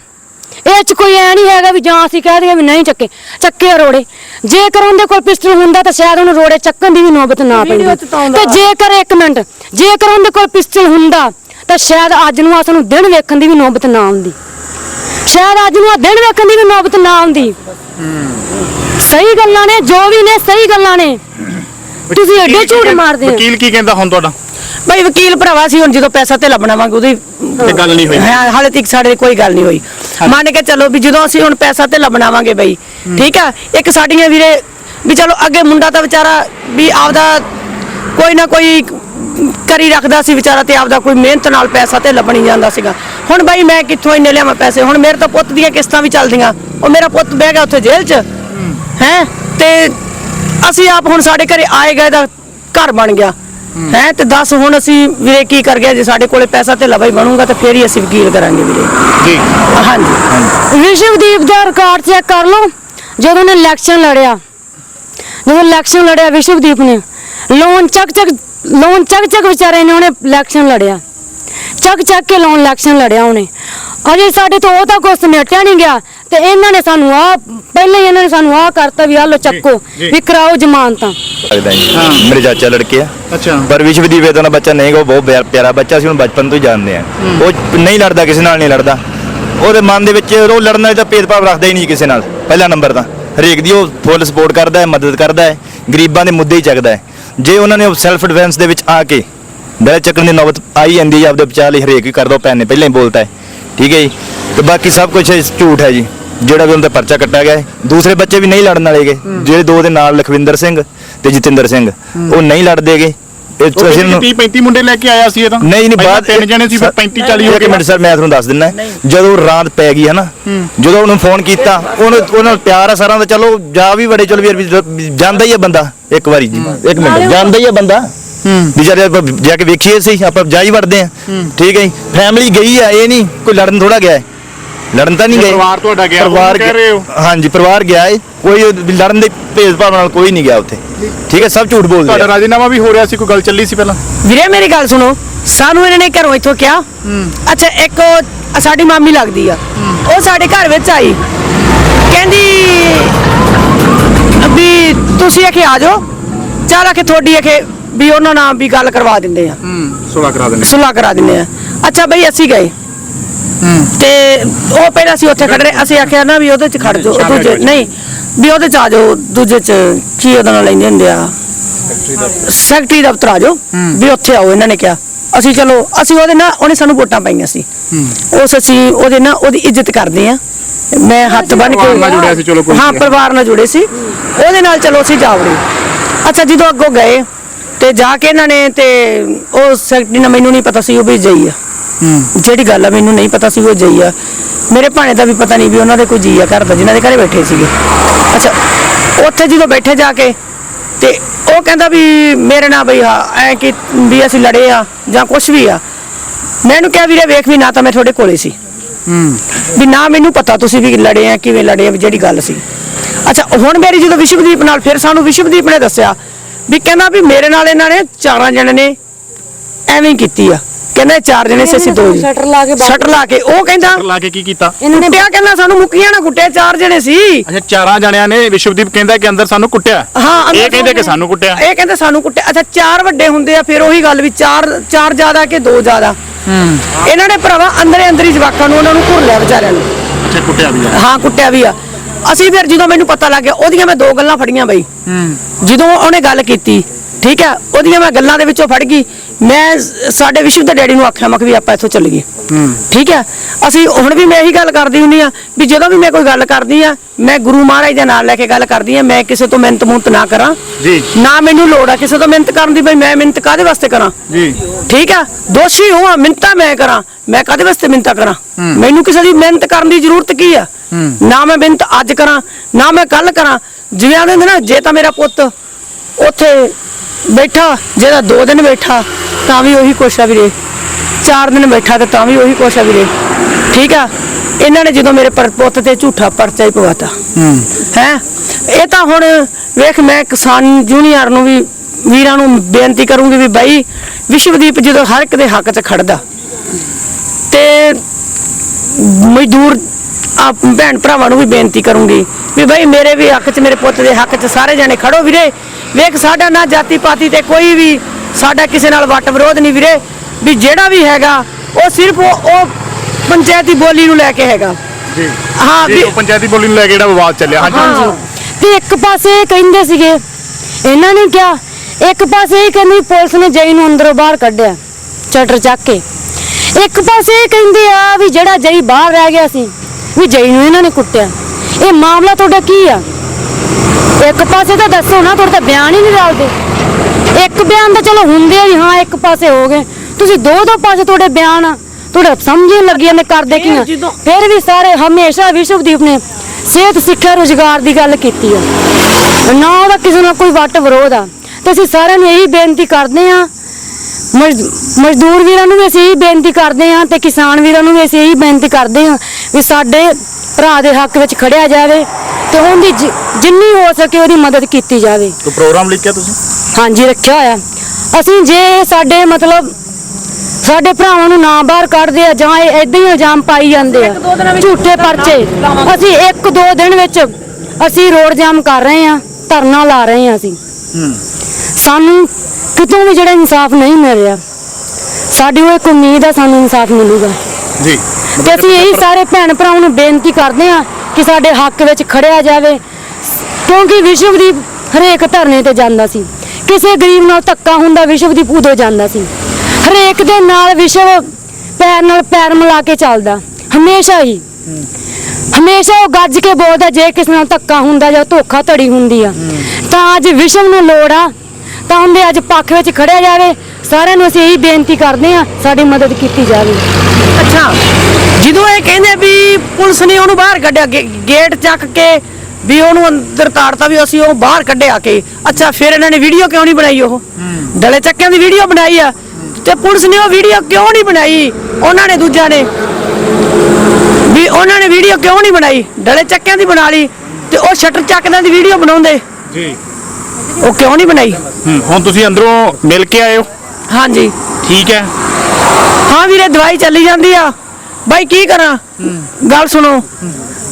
ਇਹ ਚ ਕੋਈ ਐ ਨਹੀਂ ਹੈਗਾ ਵੀ ਜਾਂ ਅਸੀਂ ਕਹਿ ਦਈਏ ਵੀ ਨਹੀਂ ਚੱਕੇ। ਚੱਕੇ ਆ ਰੋੜੇ। ਜੇਕਰ ਉਹਦੇ ਕੋਲ ਪਿਸਟਲ ਹੁੰਦਾ ਤਾਂ ਸ਼ਾਇਦ ਉਹਨੂੰ ਰੋੜੇ ਚੱਕਣ ਦੀ ਵੀ ਨੌਬਤ ਨਾ ਪੈਂਦੀ। ਤਾਂ ਜੇਕਰ ਇੱਕ ਮਿੰਟ ਜੇਕਰ ਉਹਦੇ ਕੋਲ ਪਿਸਟਲ ਹੁੰਦਾ ਤਾਂ ਸ਼ਾਇਦ ਅੱਜ ਨੂੰ ਅਸ ਨੂੰ ਦਿਨ ਵੇਖਣ ਦੀ ਵੀ ਨੌਬਤ ਨਾ ਆਉਂਦੀ। ਸ਼ਾਇਦ ਅੱਜ ਨੂੰ ਆਹ ਦਿਨ ਵੇਖਣ ਦੀ ਵੀ ਨੌਬਤ ਨਾ ਆਉਂਦੀ। ਸਹੀ ਗੱਲਾਂ ਨੇ ਜੋ ਵੀ ਨੇ ਸਹੀ ਗੱਲਾਂ ਨੇ। ਤੁਸੀਂ ਐਡੇ ਝੂਠ ਮਾਰਦੇ ਹੋ? ਵਕੀਲ ਕੀ ਕਹਿੰਦਾ ਹੁਣ ਤੁਹਾਡਾ? ਬਈ ਵਕੀਲ ਭਰਾਵਾ ਸੀ ਹੁਣ ਜਦੋਂ ਪੈਸਾ ਤੇ ਲੱਭਣਾਵਾਂਗੇ ਉਹਦੀ ਤੇ ਗੱਲ ਨਹੀਂ ਹੋਈ। ਹਾਂ, ਹਾਲੇ ਤੱਕ ਸਾਡੇ ਕੋਈ ਗੱਲ ਨਹੀਂ ਹੋਈ। ਮੰਨ ਕੇ ਚੱਲੋ ਵੀ ਜਦੋਂ ਅਸੀਂ ਹੁਣ ਪੈਸਾ ਤੇ ਲੱਭਣਾਵਾਂਗੇ ਬਈ ਠੀਕ ਆ? ਇੱਕ ਸਾਡੀਆਂ ਵੀਰੇ ਵੀ ਚਲੋ ਅੱਗੇ ਮੁੰਡਾ ਤਾਂ ਵਿਚਾਰਾ ਵੀ ਆਪਦਾ ਕੋਈ ਨਾ ਕੋਈ ਕਰੀ ਰੱਖਦਾ ਸੀ ਵਿਚਾਰਾ ਤੇ ਆਪਦਾ ਕੋਈ ਮਿਹਨਤ ਨਾਲ ਪੈਸਾ ਤੇ ਲੱਭਣੀ ਜਾਂਦਾ ਸੀਗਾ। ਹੁਣ ਬਈ ਮੈਂ ਕਿੱਥੋਂ ਇੰਨੇ ਲਿਆਵਾਂ ਪੈਸੇ? ਹੁਣ ਮੇਰੇ ਤਾਂ ਪੁੱਤ ਦੀਆਂ ਕਿਸ਼ਤਾਂ ਵੀ ਚੱਲਦੀਆਂ। ਉਹ ਮੇਰਾ ਪੁੱਤ ਬਹਿ ਗਿਆ ਉੱਥੇ ਜੇਲ੍ਹ 'ਚ। ਹੈ? ਤੇ ਅਸੀਂ ਆਪ ਹੁਣ ਸਾਡੇ ਘਰੇ ਆਏ ਗਏ ਦਾ ਘਰ ਬਣ ਗਿਆ। ਹੈ। ਤੇ ਦੱਸ ਹੁਣ ਅਸੀਂ ਵੀਰੇ ਕੀ ਕਰ ਗਏ ਜੇ ਸਾਡੇ ਕੋਲੇ ਪੈਸਾ ਤੇ ਲਵਾਈ ਬਣੂਗਾ ਤਾਂ ਫੇਰ ਹੀ ਅਸੀਂ ਵਕੀਲ ਕਰਾਂਗੇ ਵੀਰੇ। ਜੀ। ਹਾਂਜੀ। ਵਿਸ਼ਵਦੀਪ ਦਾ ਰਿਕਾਰਡ ਚੈੱਕ ਕਰ ਲਓ ਜਦੋਂ ਨੇ ਇਲੈਕਸ਼ਨ ਲੜਿਆ। ਜਦੋਂ ਇਲੈਕਸ਼ਨ ਲੜਿਆ ਵਿਸ਼ਵਦੀਪ ਨੇ ਲੋਨ ਚੱਕ ਚੱਕ ਲੋਨ ਚੱਕ ਚੱਕ ਵਿਚਾਰੇ ਨੇ ਉਹਨੇ ਇਲੈਕਸ਼ਨ ਲੜਿਆ। ਚੱਕ ਚੱਕ ਕੇ ਲੋਨ ਇਲੈਕਸ਼ਨ ਲੜਿਆ ਉਹਨੇ। ਅਜੇ ਸਾਡੇ ਤੋਂ ਉਹ ਤਾਂ ਕੁਛ ਸਮੇਟਿਆ ਨਹੀਂ ਗਿਆ ਤੇ ਇਹਨਾਂ ਨੇ ਸਾਨੂੰ ਆ ਪਹਿਲੇ ਹੀ ਇਹਨਾਂ ਨੇ ਸਾਨੂੰ ਆ ਕਰਤਾ ਵੀ ਆ ਲੋ ਚੱਕੋ। ਵੀ ਕਰਾਓ ਜ਼ਮਾਨਤਾਂ ਲੱਗਦਾ ਜੀ। ਮੇਰੇ ਚਾਚਾ ਲੜਕੇ ਆ। ਅੱਛਾ। ਪਰ ਵਿਸ਼ਵਦੀਪ ਦਾ ਬੱਚਾ ਨਹੀਂ ਗਾ ਉਹ ਬਹੁਤ ਪਿਆਰ- ਪਿਆਰਾ ਬੱਚਾ ਸੀ ਉਹਨੂੰ ਬਚਪਨ ਤੋਂ ਹੀ ਜਾਣਦੇ ਆ। ਉਹ ਨਹੀਂ ਲੜਦਾ ਕਿਸੇ ਨਾਲ ਨਹੀਂ ਲੜਦਾ। ਉਹਦੇ ਮਨ ਦੇ ਵਿੱਚ ਉਹ ਲੜਨ ਵਾਲੇ ਤਾਂ ਭੇਦਭਾਵ ਰੱਖਦਾ ਹੀ ਨਹੀਂ ਕਿਸੇ ਨਾਲ ਪਹਿਲਾ ਨੰਬਰ ਤਾਂ। ਹਰੇਕ ਦੀ ਉਹ ਫੁੱਲ ਸਪੋਰਟ ਕਰਦਾ ਹੈ ਮਦਦ ਕਰਦਾ ਹੈ ਗਰੀਬਾਂ ਦੇ ਮੁੱਦੇ ਹੀ ਚੱਕਦਾ ਹੈ। ਜੇ ਉਹਨਾਂ ਨੇ ਸੈਲਫ ਡਿਫੈਂਸ ਦੇ ਵਿੱਚ ਆ ਕੇ ਬੈਲ ਚੱਕਣ ਦੀ ਨੌਬਤ ਆਈ ਜਾਂਦੀ ਹੈ ਆਪਦੇ ਬਚਾਅ ਲਈ ਹਰੇਕ ਹੀ ਕਰਦਾ ਉਹ ਭੈਣ ਨੇ ਪਹਿਲਾਂ ਹੀ ਬੋਲਤਾ ਹੈ। ਠੀਕ ਹੈ ਜੀ? ਤੇ ਬਾਕੀ ਸਭ ਕੁਝ ਝੂਠ ਹੈ ਜੀ। ਜਿਹੜਾ ਵੀ ਉਹਨਾਂ ਦਾ ਪਰਚਾ ਕੱਟਿਆ ਗਿਆ ਹੈ। ਦੂਸਰੇ ਬੱਚੇ ਵੀ ਨਹੀਂ ਲੜਨ ਵਾਲੇਗੇ ਜਿਹੜੇ ਦੋ ਦੇ ਨਾਲ ਲਖਵਿੰਦਰ ਸਿੰਘ ਤੇ ਜਤਿੰਦਰ ਸਿੰਘ ਉਹ ਨਹੀਂ ਲੜਦੇਗੇ ਇਹ ਉਹ ਅਸੀਂ ਇਹਨੂੰ- 30 35 ਮੁੰਡੇ ਲੈ ਕੇ ਆਇਆ ਸੀ ਇਹ ਤਾਂ? ਨਹੀਂ ਨਹੀਂ ਪਹਿਲਾਂ ਬਾਅਦ ਤਿੰਨ ਜਣੇ ਸੀ ਫਿਰ 35 40 ਹੋ ਇੱਕ ਗਏ। ਮਿੰਟ ਸਰ ਮੈਂ ਤੁਹਾਨੂੰ ਦੱਸ ਦਿੰਦਾ। ਜਦੋਂ ਰਾਤ ਪੈ ਗਈ ਹੈ। ਨਾ ਜਦੋਂ ਉਹਨੂੰ ਫੋਨ ਕੀਤਾ ਉਹਨੂੰ ਉਹਨਾਂ ਨਾਲ ਪਿਆਰ ਆ ਸਾਰਿਆਂ ਦਾ। ਚਲੋ ਜਾ ਵੀ ਬੜੇ ਚਲੋ ਵੀਰ ਵੀ ਜ- ਜਾਂਦਾ ਹੀ ਹੈ ਬੰਦਾ। ਇੱਕ ਵਾਰੀ ਜੀ ਇੱਕ ਮਿੰਟ। ਜਾਂਦਾ ਹੀ ਹੈ ਬੰਦਾ। ਵੀ ਜਦ ਆਪਾਂ ਜਾ ਕੇ ਵੇਖੀਏ ਸਹੀ ਆਪਾਂ ਜਾ ਹੀ ਵੜਦੇ ਆ ਠੀਕ ਹੈ ਜੀ? ਫੈਮਿਲੀ ਗਈ ਆ ਇਹ ਨਹੀਂ ਕੋਈ ਲੜਨ ਥੋੜਾ ਗਿਆ ਹੈ। ਲੜਨ ਤਾਂ ਨਹੀਂ ਗਏ। ਪਰਿਵਾਰ ਤੁਹਾਡਾ ਗਿਆ, ਪਰਿਵਾਰ ਕਹਿ ਰਹੇ ਹੋ। ਹਾਂਜੀ ਪਰਿਵਾਰ ਗਿਆ ਹੈ। ਕੋਈ ਲੜਨ ਦੇ ਭੇਦਭਾਵ ਨਾਲ ਕੋਈ ਨਹੀਂ ਗਿਆ ਉੱਥੇ। ਠੀਕ ਹੈ ਸਭ ਝੂਠ ਬੋਲਦੇ ਤੁਹਾਡਾ ਰਾਜੀਨਾਮਾ ਵੀ ਹੋ ਰਿਹਾ ਸੀ ਕੋਈ ਗੱਲ ਚੱਲੀ ਸੀ ਪਹਿਲਾਂ? ਵੀਰੇ ਮੇਰੀ ਗੱਲ ਸੁਣੋ। ਸਾਨੂੰ ਇਹਨਾਂ ਨੇ ਘਰੋਂ ਇੱਥੋਂ ਕਿਹਾ। ਅੱਛਾ ਇੱਕ ਸਾਡੀ ਮਾਮੀ ਲੱਗਦੀ ਆ। ਉਹ ਸਾਡੇ ਘਰ ਵਿੱਚ ਆਈ। ਕਹਿੰਦੀ ਵੀ ਤੁਸੀਂ ਆਖੇ ਆ ਜਾਓ। ਚਾਰ ਆਖੇ ਤੁਹਾਡੀ ਆਖੇ ਵੀ ਉਹਨਾਂ ਨਾਲ ਵੀ ਗੱਲ ਕਰਵਾ ਦਿੰਦੇ ਆ। ਹੂੰ ਸੁਲਾ ਕਰਾ ਦੇਣੇ ਸੁਲਾ ਕਰਾ ਦਿੰਦੇ ਆ। ਅੱਛਾ ਬਈ ਅਸੀਂ ਗਏ। ਤੇ ਉਹ ਪਹਿਲਾਂ ਅਸੀਂ ਉੱਥੇ ਖੜ ਰਹੇ ਅਸੀਂ ਆਖਿਆ ਨਾ ਵੀ ਉਹਦੇ ਚ ਖੜ ਜਾਓ ਦੂਜੇ। ਨਹੀਂ ਵੀ ਉਹਦੇ ਚ ਆ ਜਾਓ ਦੂਜੇ ਚ ਕੀ ਉਹਦਾ ਨਾਲ ਲੈਂਦੇ ਹੁੰਦੇ ਆ? ਸੈਕਟਰੀ ਦਫ਼ਤਰ। ਆ ਜਾਓ ਵੀ ਉੱਥੇ ਆਓ ਇਹਨਾਂ ਨੇ ਕਿਹਾ। ਅਸੀਂ ਚਲੋ ਅਸੀਂ ਉਹਦੇ ਨਾਲ ਉਹਨੇ ਸਾਨੂੰ ਵੋਟਾਂ ਪਾਈਆਂ ਸੀ। ਉਸ ਅਸੀਂ ਉਹਦੇ ਨਾਲ ਉਹਦੀ ਇੱਜ਼ਤ ਕਰਦੇ ਆ। ਮੈਂ ਹੱਥ ਬੰਨ ਕੇ ਹਾਂ। ਪਰਿਵਾਰ ਨਾਲ ਜੁੜੇ ਸੀ। ਉਹਦੇ ਨਾਲ ਚਲੋ ਅਸੀਂ ਜਾਵੜੇ ਅੱਛਾ ਜਦੋਂ ਅੱਗੋਂ ਗਏ ਤੇ ਜਾ ਕੇ ਇਹਨਾਂ ਨੇ ਤੇ ਉਹ ਸੈਕਟਰੀ ਨਾਲ ਮੈਨੂੰ ਨਹੀਂ ਪਤਾ ਸੀ ਉਹ ਵੀ ਜਈ ਆ। ਜਿਹੜੀ ਗੱਲ ਆ ਮੈਨੂੰ ਨਹੀਂ ਪਤਾ ਸੀ ਉਹ ਜਈ ਆ। ਮੇਰੇ ਭਾਣੇ ਦਾ ਵੀ ਪਤਾ ਨਹੀਂ ਵੀ ਉਹਨਾਂ ਦੇ ਕੋਈ ਜੀ ਆ ਘਰ ਦਾ ਜਿਨ੍ਹਾਂ ਦੇ ਘਰੇ ਬੈਠੇ ਸੀਗੇ। ਅੱਛਾ ਉੱਥੇ ਜਦੋਂ ਬੈਠੇ ਜਾ ਕੇ ਤੇ ਉਹ ਕਹਿੰਦਾ ਵੀ ਮੇਰੇ ਨਾਲ ਬਈ ਹਾਂ ਐ ਕਿ ਵੀ ਅਸੀਂ ਲੜੇ ਆ ਜਾਂ ਕੁਝ ਵੀ ਆ। ਮੈਂ ਇਹਨੂੰ ਕਿਹਾ ਵੀਰੇ ਵੇਖ ਵੀ ਨਾ ਤਾਂ ਮੈਂ ਤੁਹਾਡੇ ਕੋਲੇ ਸੀ। ਵੀ ਨਾ ਮੈਨੂੰ ਪਤਾ ਤੁਸੀਂ ਵੀ ਲੜੇ ਆ ਕਿਵੇਂ ਲੜੇ ਆ ਜਿਹੜੀ ਗੱਲ ਸੀ। ਅੱਛਾ ਹੁਣ ਮੇਰੀ ਜਦੋਂ ਵਿਸ਼ਵਦੀਪ ਨਾਲ ਫਿਰ ਸਾਨੂੰ ਵਿਸ਼ਵਦੀਪ ਨੇ ਦੱਸਿਆ ਵੀ ਕਹਿੰਦਾ ਵੀ ਮੇਰੇ ਨਾਲ ਇਹਨਾਂ ਨੇ ਚਾਰਾਂ ਜਣੇ ਨੇ ਐਵੇਂ ਕੀਤੀ ਆ। ਕਹਿੰਦਾ ਚਾਰ ਜਣੇ ਸੀ ਅਸੀਂ ਦੋ ਜੀ। ਸ਼ਟਰ ਲਾ ਕੇ ਸ਼ਟਰ ਲਾ ਕੇ ਉਹ ਕਹਿੰਦਾ ਲਾ ਕੇ ਕੀ ਕੀਤਾ? ਇਹਨਾਂ ਨੇ ਕੁੱਟਿਆ ਕਹਿੰਦਾ ਸਾਨੂੰ ਮੁੱਕੀਆਂ ਨਾ ਕੁੱਟੇ ਚਾਰ ਜਣੇ ਸੀ। ਅੱਛਾ ਚਾਰਾਂ ਜਣਿਆਂ ਨੇ ਵਿਸ਼ਵਦੀਪ ਕਹਿੰਦਾ ਕਿ ਅੰਦਰ ਸਾਨੂੰ ਕੁੱਟਿਆ? ਹਾਂ ਇਹ ਕਹਿੰਦੇ ਕਿ ਸਾਨੂੰ ਕੁੱਟਿਆ? ਇਹ ਕਹਿੰਦੇ ਸਾਨੂੰ ਕੁੱਟਿਆ। ਅੱਛਾ ਚਾਰ ਵੱਡੇ ਹੁੰਦੇ ਆ ਫਿਰ ਉਹੀ ਗੱਲ ਵੀ ਚਾਰ ਚਾਰ ਜ਼ਿਆਦਾ ਕਿ ਦੋ ਜ਼ਿਆਦਾ? ਇਹਨਾਂ ਨੇ ਭਰਾਵਾ ਅੰਦਰੇ ਅੰਦਰ ਹੀ ਜਵਾਕਾਂ ਨੂੰ ਉਹਨਾਂ ਨੂੰ ਘੁਰ ਲਿਆ ਵਿਚਾਰਿਆਂ ਨੂੰ। ਅੱਛਾ ਕੁੱਟਿਆ ਵੀ ਆ। ਹਾਂ ਕੁੱਟਿਆ ਵੀ ਆ। ਅਸੀਂ ਫਿਰ ਜਦੋਂ ਮੈਨੂੰ ਪਤਾ ਲੱਗ ਗਿਆ ਉਹਦੀਆਂ ਮੈਂ ਦੋ ਗੱਲਾਂ ਫੜੀਆਂ ਬਈ। ਜਦੋਂ ਉਹਨੇ ਗੱਲ ਕੀਤੀ ਠੀਕ ਹੈ ਉਹਦੀਆਂ ਮੈਂ ਗੱਲਾਂ ਦੇ ਵਿੱਚੋਂ ਫੜ ਗਈ। ਮੈਂ ਸਾਡੇ ਵਿਸ਼ਵ ਦੇ ਡੈਡੀ ਨੂੰ ਆਖਿਆ ਮੈਂ ਕਿ ਵੀ ਆਪਾਂ ਇੱਥੋਂ ਚੱਲੀਏ। ਠੀਕ ਹੈ ਅਸੀਂ ਹੁਣ ਵੀ ਮੈਂ ਇਹੀ ਗੱਲ ਕਰਦੀ ਹੁੰਦੀ ਆ ਵੀ ਜਦੋਂ ਵੀ ਮੈਂ ਕੋਈ ਗੱਲ ਕਰਦੀ ਆ ਮੈਂ ਗੁਰੂ ਮਹਾਰਾਜ ਦੇ ਨਾਲ ਲੈ ਕੇ ਗੱਲ ਕਰਦੀ ਆ ਮੈਂ ਕਿਸੇ ਤੋਂ ਮਿਹਨਤ ਮੁਹਨਤ ਨਾ ਕਰਾਂ। ਜੀ। ਨਾ ਮੈਨੂੰ ਲੋੜ ਆ ਕਿਸੇ ਤੋਂ ਮਿਹਨਤ ਕਰਨ ਦੀ ਬਈ ਮੈਂ ਮਿਹਨਤ ਕਾਦੇ ਵਾਸਤੇ ਕਰਾਂ? ਜੀ। ਠੀਕ ਆ ਦੋਸ਼ੀ ਹਾਂ ਮਿੰਤਾ ਮੈਂ ਕਰਾਂ। ਮੈਂ ਕਾਦੇ ਵਾਸਤੇ ਮਿੰਤਾ ਕਰਾਂ? ਮੈਨੂੰ ਕਿਸੇ ਦੀ ਮਿਹਨਤ ਕਰਨ ਦੀ ਜ਼ਰੂਰਤ ਕੀ ਆ? ਨਾ ਮੈਂ ਮਿਹਨਤ ਅੱਜ ਕਰਾਂ ਨਾ ਮੈਂ ਕੱਲ ਕਰਾਂ। ਜਿਵੇਂ ਆਂਦੇ ਹੁੰਦੇ ਨਾ ਜੇ ਤਾਂ ਮੇਰਾ ਪੁੱਤ ਉੱਥੇ ਬੈਠਾ ਜਿਹੜਾ ਦੋ ਦਿਨ ਬੈਠਾ ਤਾਂ ਵੀ ਉਹੀ ਕੁਛ ਆ ਵੀਰੇ। ਚਾਰ ਦਿਨ ਬੈਠਾ ਤੇ ਤਾਂ ਵੀ ਉਹੀ ਕੁਛ ਆ ਵੀਰੇ। ਠੀਕ ਆ? ਇਹਨਾਂ ਨੇ ਜਦੋਂ ਮੇਰੇ ਪੁੱਤ ਤੇ ਝੂਠਾ ਪਰਚਾ ਹੀ ਪਵਾਤਾ। ਹੈ? ਇਹ ਤਾਂ ਹੁਣ ਵੇਖ ਮੈਂ ਕਿਸਾਨ ਜੂਨੀਅਰ ਨੂੰ ਵੀ ਵੀਰਾਂ ਨੂੰ ਬੇਨਤੀ ਕਰੂੰਗੀ ਵੀ ਬਾਈ ਵਿਸ਼ਵਦੀਪ ਜਦੋਂ ਹਰ ਇੱਕ ਦੇ ਹੱਕ 'ਚ ਖੜਦਾ ਤੇ ਮਜ਼ਦੂਰ ਆ ਭੈਣ ਭਰਾਵਾਂ ਨੂੰ ਵੀ ਬੇਨਤੀ ਕਰੂੰਗੀ ਵੀ ਬਾਈ ਮੇਰੇ ਵੀ ਹੱਕ 'ਚ ਮੇਰੇ ਪੁੱਤ ਦੇ ਹੱਕ 'ਚ ਸਾਰੇ ਜਣੇ ਖੜੋ ਵੀਰੇ। ਵੇਖ ਸਾਡਾ ਨਾ ਜਾਤੀ ਪਾਤੀ ਤੇ ਕੋਈ ਵੀ ਸਾਡਾ ਕਿਸੇ ਨਾਲ ਵੱਟ ਵਿਰੋਧ ਨਹੀਂ ਵੀਰੇ। ਵੀ ਜਿਹੜਾ ਵੀ ਹੈਗਾ ਉਹ ਸਿਰਫ ਉਹ ਪੰਚਾਇਤੀ ਬੋਲੀ ਨੂੰ ਲੈ ਕੇ ਹੈਗਾ। ਜੀ। ਹਾਂ ਵੀ ਪੰਚਾਇਤੀ ਬੋਲੀ ਨੂੰ ਲੈ ਕੇ ਜਿਹੜਾ ਵਿਵਾਦ ਚੱਲਿਆ। ਹਾਂਜੀ। ਤੇ ਇੱਕ ਪਾਸੇ ਕਹਿੰਦੇ ਸੀਗੇ ਇਹਨਾਂ ਨੇ ਕਿਹਾ ਇੱਕ ਪਾਸੇ ਇਹ ਕਹਿੰਦੇ ਪੁਲਿਸ ਨੇ ਜਈ ਨੂੰ ਅੰਦਰੋਂ ਬਾਹਰ ਕੱਢਿਆ ਚਟਰ ਚੱਕ ਕੇ। ਇੱਕ ਪਾਸੇ ਇਹ ਕਹਿੰਦੇ ਆ ਵੀ ਜਿਹੜਾ ਜਈ ਬਾਹਰ ਰਹਿ ਗਿਆ ਸੀ ਵੀ ਜਈ ਨੂੰ ਇਹਨਾਂ ਨੇ ਕੁੱਟਿਆ। ਇਹ ਮਾਮਲਾ ਤੁਹਾਡਾ ਕੀ ਆ? ਇੱਕ ਪਾਸੇ ਤਾਂ ਦੱਸੋ ਨਾ ਤੁਹਾਡੇ ਤਾਂ ਬਿਆਨ ਹੀ ਨਹੀਂ ਰਲਦੇ। ਇੱਕ ਬਿਆਨ ਤਾਂ ਚਲੋ ਹੁੰਦੇ ਆ ਵੀ ਹਾਂ ਇੱਕ ਪਾਸੇ ਹੋ ਗਏ। ਤੁਸੀਂ ਦੋ ਦੋ ਪਾਸੇ ਤੁਹਾਡੇ ਬਿਆਨ ਆ। ਤੁਹਾਡੇ ਸਮਝ ਹੀ ਨੀ ਲੱਗੀ ਜਾਂਦੇ ਕਰਦੇ ਕੀ ਆ ਫਿਰ ਵੀ ਸਾਰੇ ਹਮੇਸ਼ਾ ਵਿਸ਼ਵਦੀਪ ਨੇ ਸਿਹਤ ਸਿੱਖਿਆ ਰੋਜ਼ਗਾਰ ਦੀ ਗੱਲ ਕੀਤੀ ਆ। ਨਾ ਉਹਦਾ ਕਿਸੇ ਨਾਲ ਕੋਈ ਵੱਟ ਵਿਰੋਧ ਆ। ਤੇ ਅਸੀਂ ਸਾਰਿਆਂ ਨੂੰ ਇਹੀ ਬੇਨਤੀ ਕਰਦੇ ਆ ਮਜ਼ਦੂਰ ਵੀਰਾਂ ਨੂੰ ਵੀ ਅਸੀਂ ਇਹੀ ਬੇਨਤੀ ਕਰਦੇ ਆ ਤੇ ਕਿਸਾਨ ਵੀਰਾਂ ਨੂੰ ਵੀ ਅਸੀਂ ਇਹੀ ਬੇਨਤੀ ਕਰਦੇ ਆ ਵੀ ਸਾਡੇ ਭਰਾ ਦੇ ਹੱਕ ਵਿੱਚ ਖੜਿਆ ਜਾਵੇ ਤੇ ਉਹਦੀ ਜਿ- ਜਿੰਨੀ ਹੋ ਸਕੇ ਉਹਦੀ ਮਦਦ ਕੀਤੀ ਜਾਵੇ। ਕੋਈ ਪ੍ਰੋਗਰਾਮ ਲਿਖਿਆ ਤੁਸੀਂ? ਹਾਂਜੀ ਰੱਖਿਆ ਹੋਇਆ। ਅਸੀਂ ਜੇ ਸਾਡੇ ਮਤਲਬ ਸਾਡੇ ਭਰਾਵਾਂ ਨੂੰ ਨਾ ਬਾਹਰ ਕੱਢਦੇ ਆ ਜਾਂ ਇਹ ਏਦਾਂ ਹੀ ਇਲਜ਼ਾਮ ਪਾਈ ਜਾਂਦੇ ਆ ਝੂਠੇ ਪਰਚੇ ਅਸੀਂ ਇੱਕ ਦੋ ਦਿਨ ਵਿੱਚ ਅਸੀਂ ਰੋਡ ਜਾਮ ਕਰ ਰਹੇ ਆ ਧਰਨਾ ਲਾ ਰਹੇ ਆ ਅਸੀਂ। ਸਾਨੂੰ ਕਿਤੋਂ ਵੀ ਜਿਹੜਾ ਇਨਸਾਫ ਨਹੀਂ ਮਿਲ ਰਿਹਾ ਸਾਡੀ ਉਹ ਇੱਕ ਉਮੀਦ ਆ ਸਾਨੂੰ ਇਨਸਾਫ ਮਿਲੂਗਾ। ਜੀ। ਤੇ ਅਸੀਂ ਇਹੀ ਸਾਰੇ ਭੈਣ ਭਰਾਵਾਂ ਨੂੰ ਬੇਨਤੀ ਕਰਦੇ ਹਾਂ ਕਿ ਸਾਡੇ ਹੱਕ ਵਿੱਚ ਖੜਿਆ ਜਾਵੇ ਕਿਉਂਕਿ ਵਿਸ਼ਵਦੀਪ ਹਰੇਕ ਧਰਨੇ ਤੇ ਜਾਂਦਾ ਸੀ। ਕਿਸੇ ਗਰੀਬ ਨਾਲ ਧੱਕਾ ਹੁੰਦਾ ਵਿਸ਼ਵਦੀਪ ਉਦੋਂ ਜਾਂਦਾ ਸੀ। ਹਰੇਕ ਦੇ ਨਾਲ ਵਿਸ਼ਵ ਪੈਰ ਨਾਲ ਪੈਰ ਮਿਲਾ ਕੇ ਚੱਲਦਾ ਹਮੇਸ਼ਾ ਹੀ। ਹਮੇਸ਼ਾ ਉਹ ਗੱਜ ਕੇ ਬੋਲਦਾ ਜੇ ਕਿਸੇ ਨਾਲ ਧੱਕਾ ਹੁੰਦਾ ਜਾਂ ਧੋਖਾ ਧੜੀ ਹੁੰਦੀ ਆ ਤਾਂ ਅੱਜ ਵਿਸ਼ਵ ਨੂੰ ਲੋੜ ਆ ਤਾਂ ਉਹਦੇ ਅੱਜ ਪੱਖ ਵਿੱਚ ਖੜਿਆ ਜਾਵੇ ਸਾਰਿਆਂ ਨੂੰ ਅਸੀਂ ਇਹੀ ਬੇਨਤੀ ਕਰਦੇ ਹਾਂ ਸਾਡੀ ਮਦਦ ਕੀਤੀ ਜਾਵੇ। ਅੱਛਾ ਜਦੋਂ ਇਹ ਕਹਿੰਦੇ ਵੀ ਪੁਲਿਸ ਨੇ ਉਹਨੂੰ ਬਾਹਰ ਕੱਢਿਆ ਗੇਟ ਚੱਕ ਕੇ ਵੀ ਉਹਨੂੰ ਅੰਦਰ ਤਾੜਤਾ ਵੀ ਅਸੀਂ ਉਹ ਬਾਹਰ ਕੱਢਿਆ ਕੇ। ਅੱਛਾ ਫਿਰ ਇਹਨਾਂ ਨੇ ਵੀਡੀਓ ਕਿਉਂ ਨਹੀਂ ਬਣਾਈ ਉਹ? ਡਲੇ ਚੱਕਿਆਂ ਦੀ ਵੀਡੀਓ ਬਣਾਈ ਆ। ਤੇ ਪੁਲਿਸ ਨੇ ਉਹ ਵੀਡੀਓ ਕਿਉਂ ਨਹੀਂ ਬਣਾਈ? ਉਹਨਾਂ ਨੇ ਦੂਜਿਆਂ ਨੇ। ਵੀ ਉਹਨਾਂ ਨੇ ਵੀਡੀਓ ਕਿਉਂ ਨਹੀਂ ਬਣਾਈ? ਡਲੇ ਚੱਕਿਆਂ ਦੀ ਬਣਾ ਲਈ ਤੇ ਉਹ ਸ਼ਟਰ ਚੱਕਦਾਂ ਦੀ ਵੀਡੀਓ ਬਣਾਉਂਦੇ। ਜੀ। ਉਹ ਕਿਉਂ ਨਹੀਂ ਬਣਾਈ? ਹੁਣ ਤੁਸੀਂ ਅੰਦਰੋਂ ਮਿਲ ਕੇ ਆਏ ਹੋ? ਹਾਂਜੀ। ਠੀਕ ਹੈ। ਹਾਂ ਵੀਰੇ ਦਵਾਈ ਚੱਲੀ ਜਾਂਦੀ ਆ। ਬਾਈ ਕੀ ਕਰਾਂ? ਗੱਲ ਸੁਣੋ।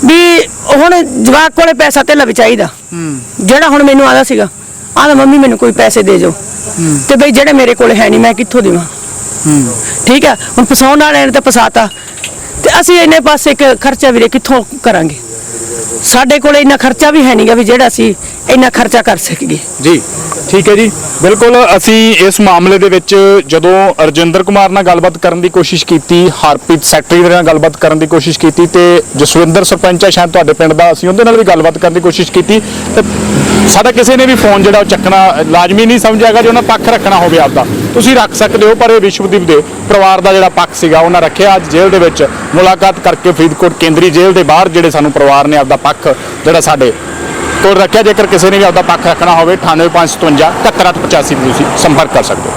ਵੀ ਹੁਣ ਜਵਾਕ ਕੋਲੇ ਪੈਸਾ ਧੇਲਾ ਵੀ ਚਾਹੀਦਾ। ਜਿਹੜਾ ਹੁਣ ਮੈਨੂੰ ਆਦਾ ਸੀਗਾ ਆਦਾ ਮੰਮੀ ਮੈਨੂੰ ਕੋਈ ਪੈਸੇ ਦੇ ਜਾਓ ਤੇ ਬਈ ਜਿਹੜੇ ਮੇਰੇ ਕੋਲੇ ਹੈ ਨਹੀਂ ਮੈਂ ਕਿੱਥੋਂ ਦੇਵਾਂ? ਠੀਕ ਹੈ? ਹੁਣ ਫਸਾਉਣ ਵਾਲਿਆਂ ਨੇ ਤਾਂ ਫਸਾਤਾ। ਤੇ ਅਸੀਂ ਇੰਨੇ ਪਾਸੇ ਇੱਕ ਖਰਚਾ ਵੀਰੇ ਕਿੱਥੋਂ ਕਰਾਂਗੇ? ਸਾਡੇ ਕੋਲੇ ਇੰਨਾ ਖਰਚਾ ਵੀ ਹੈ ਨਹੀਂਗਾ ਵੀ ਜਿਹੜਾ ਅਸੀਂ ਇੰਨਾ ਖਰਚਾ ਕਰ ਸਕੀਏ। ਜੀ, ਠੀਕ ਹੈ ਜੀ। ਬਿਲਕੁਲ ਅਸੀਂ ਇਸ ਮਾਮਲੇ ਦੇ ਵਿੱਚ ਜਦੋਂ ਅਰਜਿੰਦਰ ਕੁਮਾਰ ਨਾਲ ਗੱਲਬਾਤ ਕਰਨ ਦੀ ਕੋਸ਼ਿਸ਼ ਕੀਤੀ, ਹਰਪ੍ਰੀਤ ਸੈਕਟਰੀ ਦੇ ਨਾਲ ਗੱਲਬਾਤ ਕਰਨ ਦੀ ਕੋਸ਼ਿਸ਼ ਕੀਤੀ ਤੇ ਜਸਵਿੰਦਰ ਸਰਪੰਚ ਹੈ ਸ਼ਾਇਦ ਤੁਹਾਡੇ ਪਿੰਡ ਦਾ, ਅਸੀਂ ਉਹਦੇ ਨਾਲ ਵੀ ਗੱਲਬਾਤ ਕਰਨ ਦੀ ਕੋਸ਼ਿਸ਼ ਕੀਤੀ ਤੇ ਸਾਡਾ ਕਿਸੇ ਨੇ ਵੀ ਫੋਨ ਜਿਹੜਾ ਉਹ ਚੱਕਣਾ ਲਾਜ਼ਮੀ ਨਹੀਂ ਸਮਝਿਆਗਾ ਜੇ ਉਹਨਾਂ ਪੱਖ ਰੱਖਣਾ ਹੋਵੇ ਆਪਦਾ। ਤੁਸੀਂ ਰੱਖ ਸਕਦੇ ਹੋ, ਪਰ ਇਹ ਵਿਸ਼ਵਦੀਪ ਦੇ ਪਰਿਵਾਰ ਦਾ ਜਿਹੜਾ ਪੱਖ ਸੀਗਾ, ਉਹਨਾਂ ਰੱਖਿਆ। ਅੱਜ ਜੇਲ੍ਹ ਦੇ ਵਿੱਚ ਮੁਲਾਕਾਤ ਕਰਕੇ ਫਰੀਦਕੋਟ ਕੇਂਦਰੀ ਜੇਲ੍ਹ ਦੇ ਬਾਹਰ ਜਿਹੜੇ ਸਾਨੂੰ ਪਰਿਵਾਰ ਨੇ ਆਪਦਾ ਪੱਖ ਜਿਹੜਾ ਸਾਡੇ ਕੋਲ ਰੱਖਿਆ, ਜੇਕਰ ਕਿਸੇ ਨੇ ਵੀ ਆਪਦਾ ਪੱਖ ਰੱਖਣਾ ਹੋਵੇ 98557 71885 ਤੁਸੀਂ ਸੰਪਰਕ ਕਰ ਸਕਦੇ ਹੋ।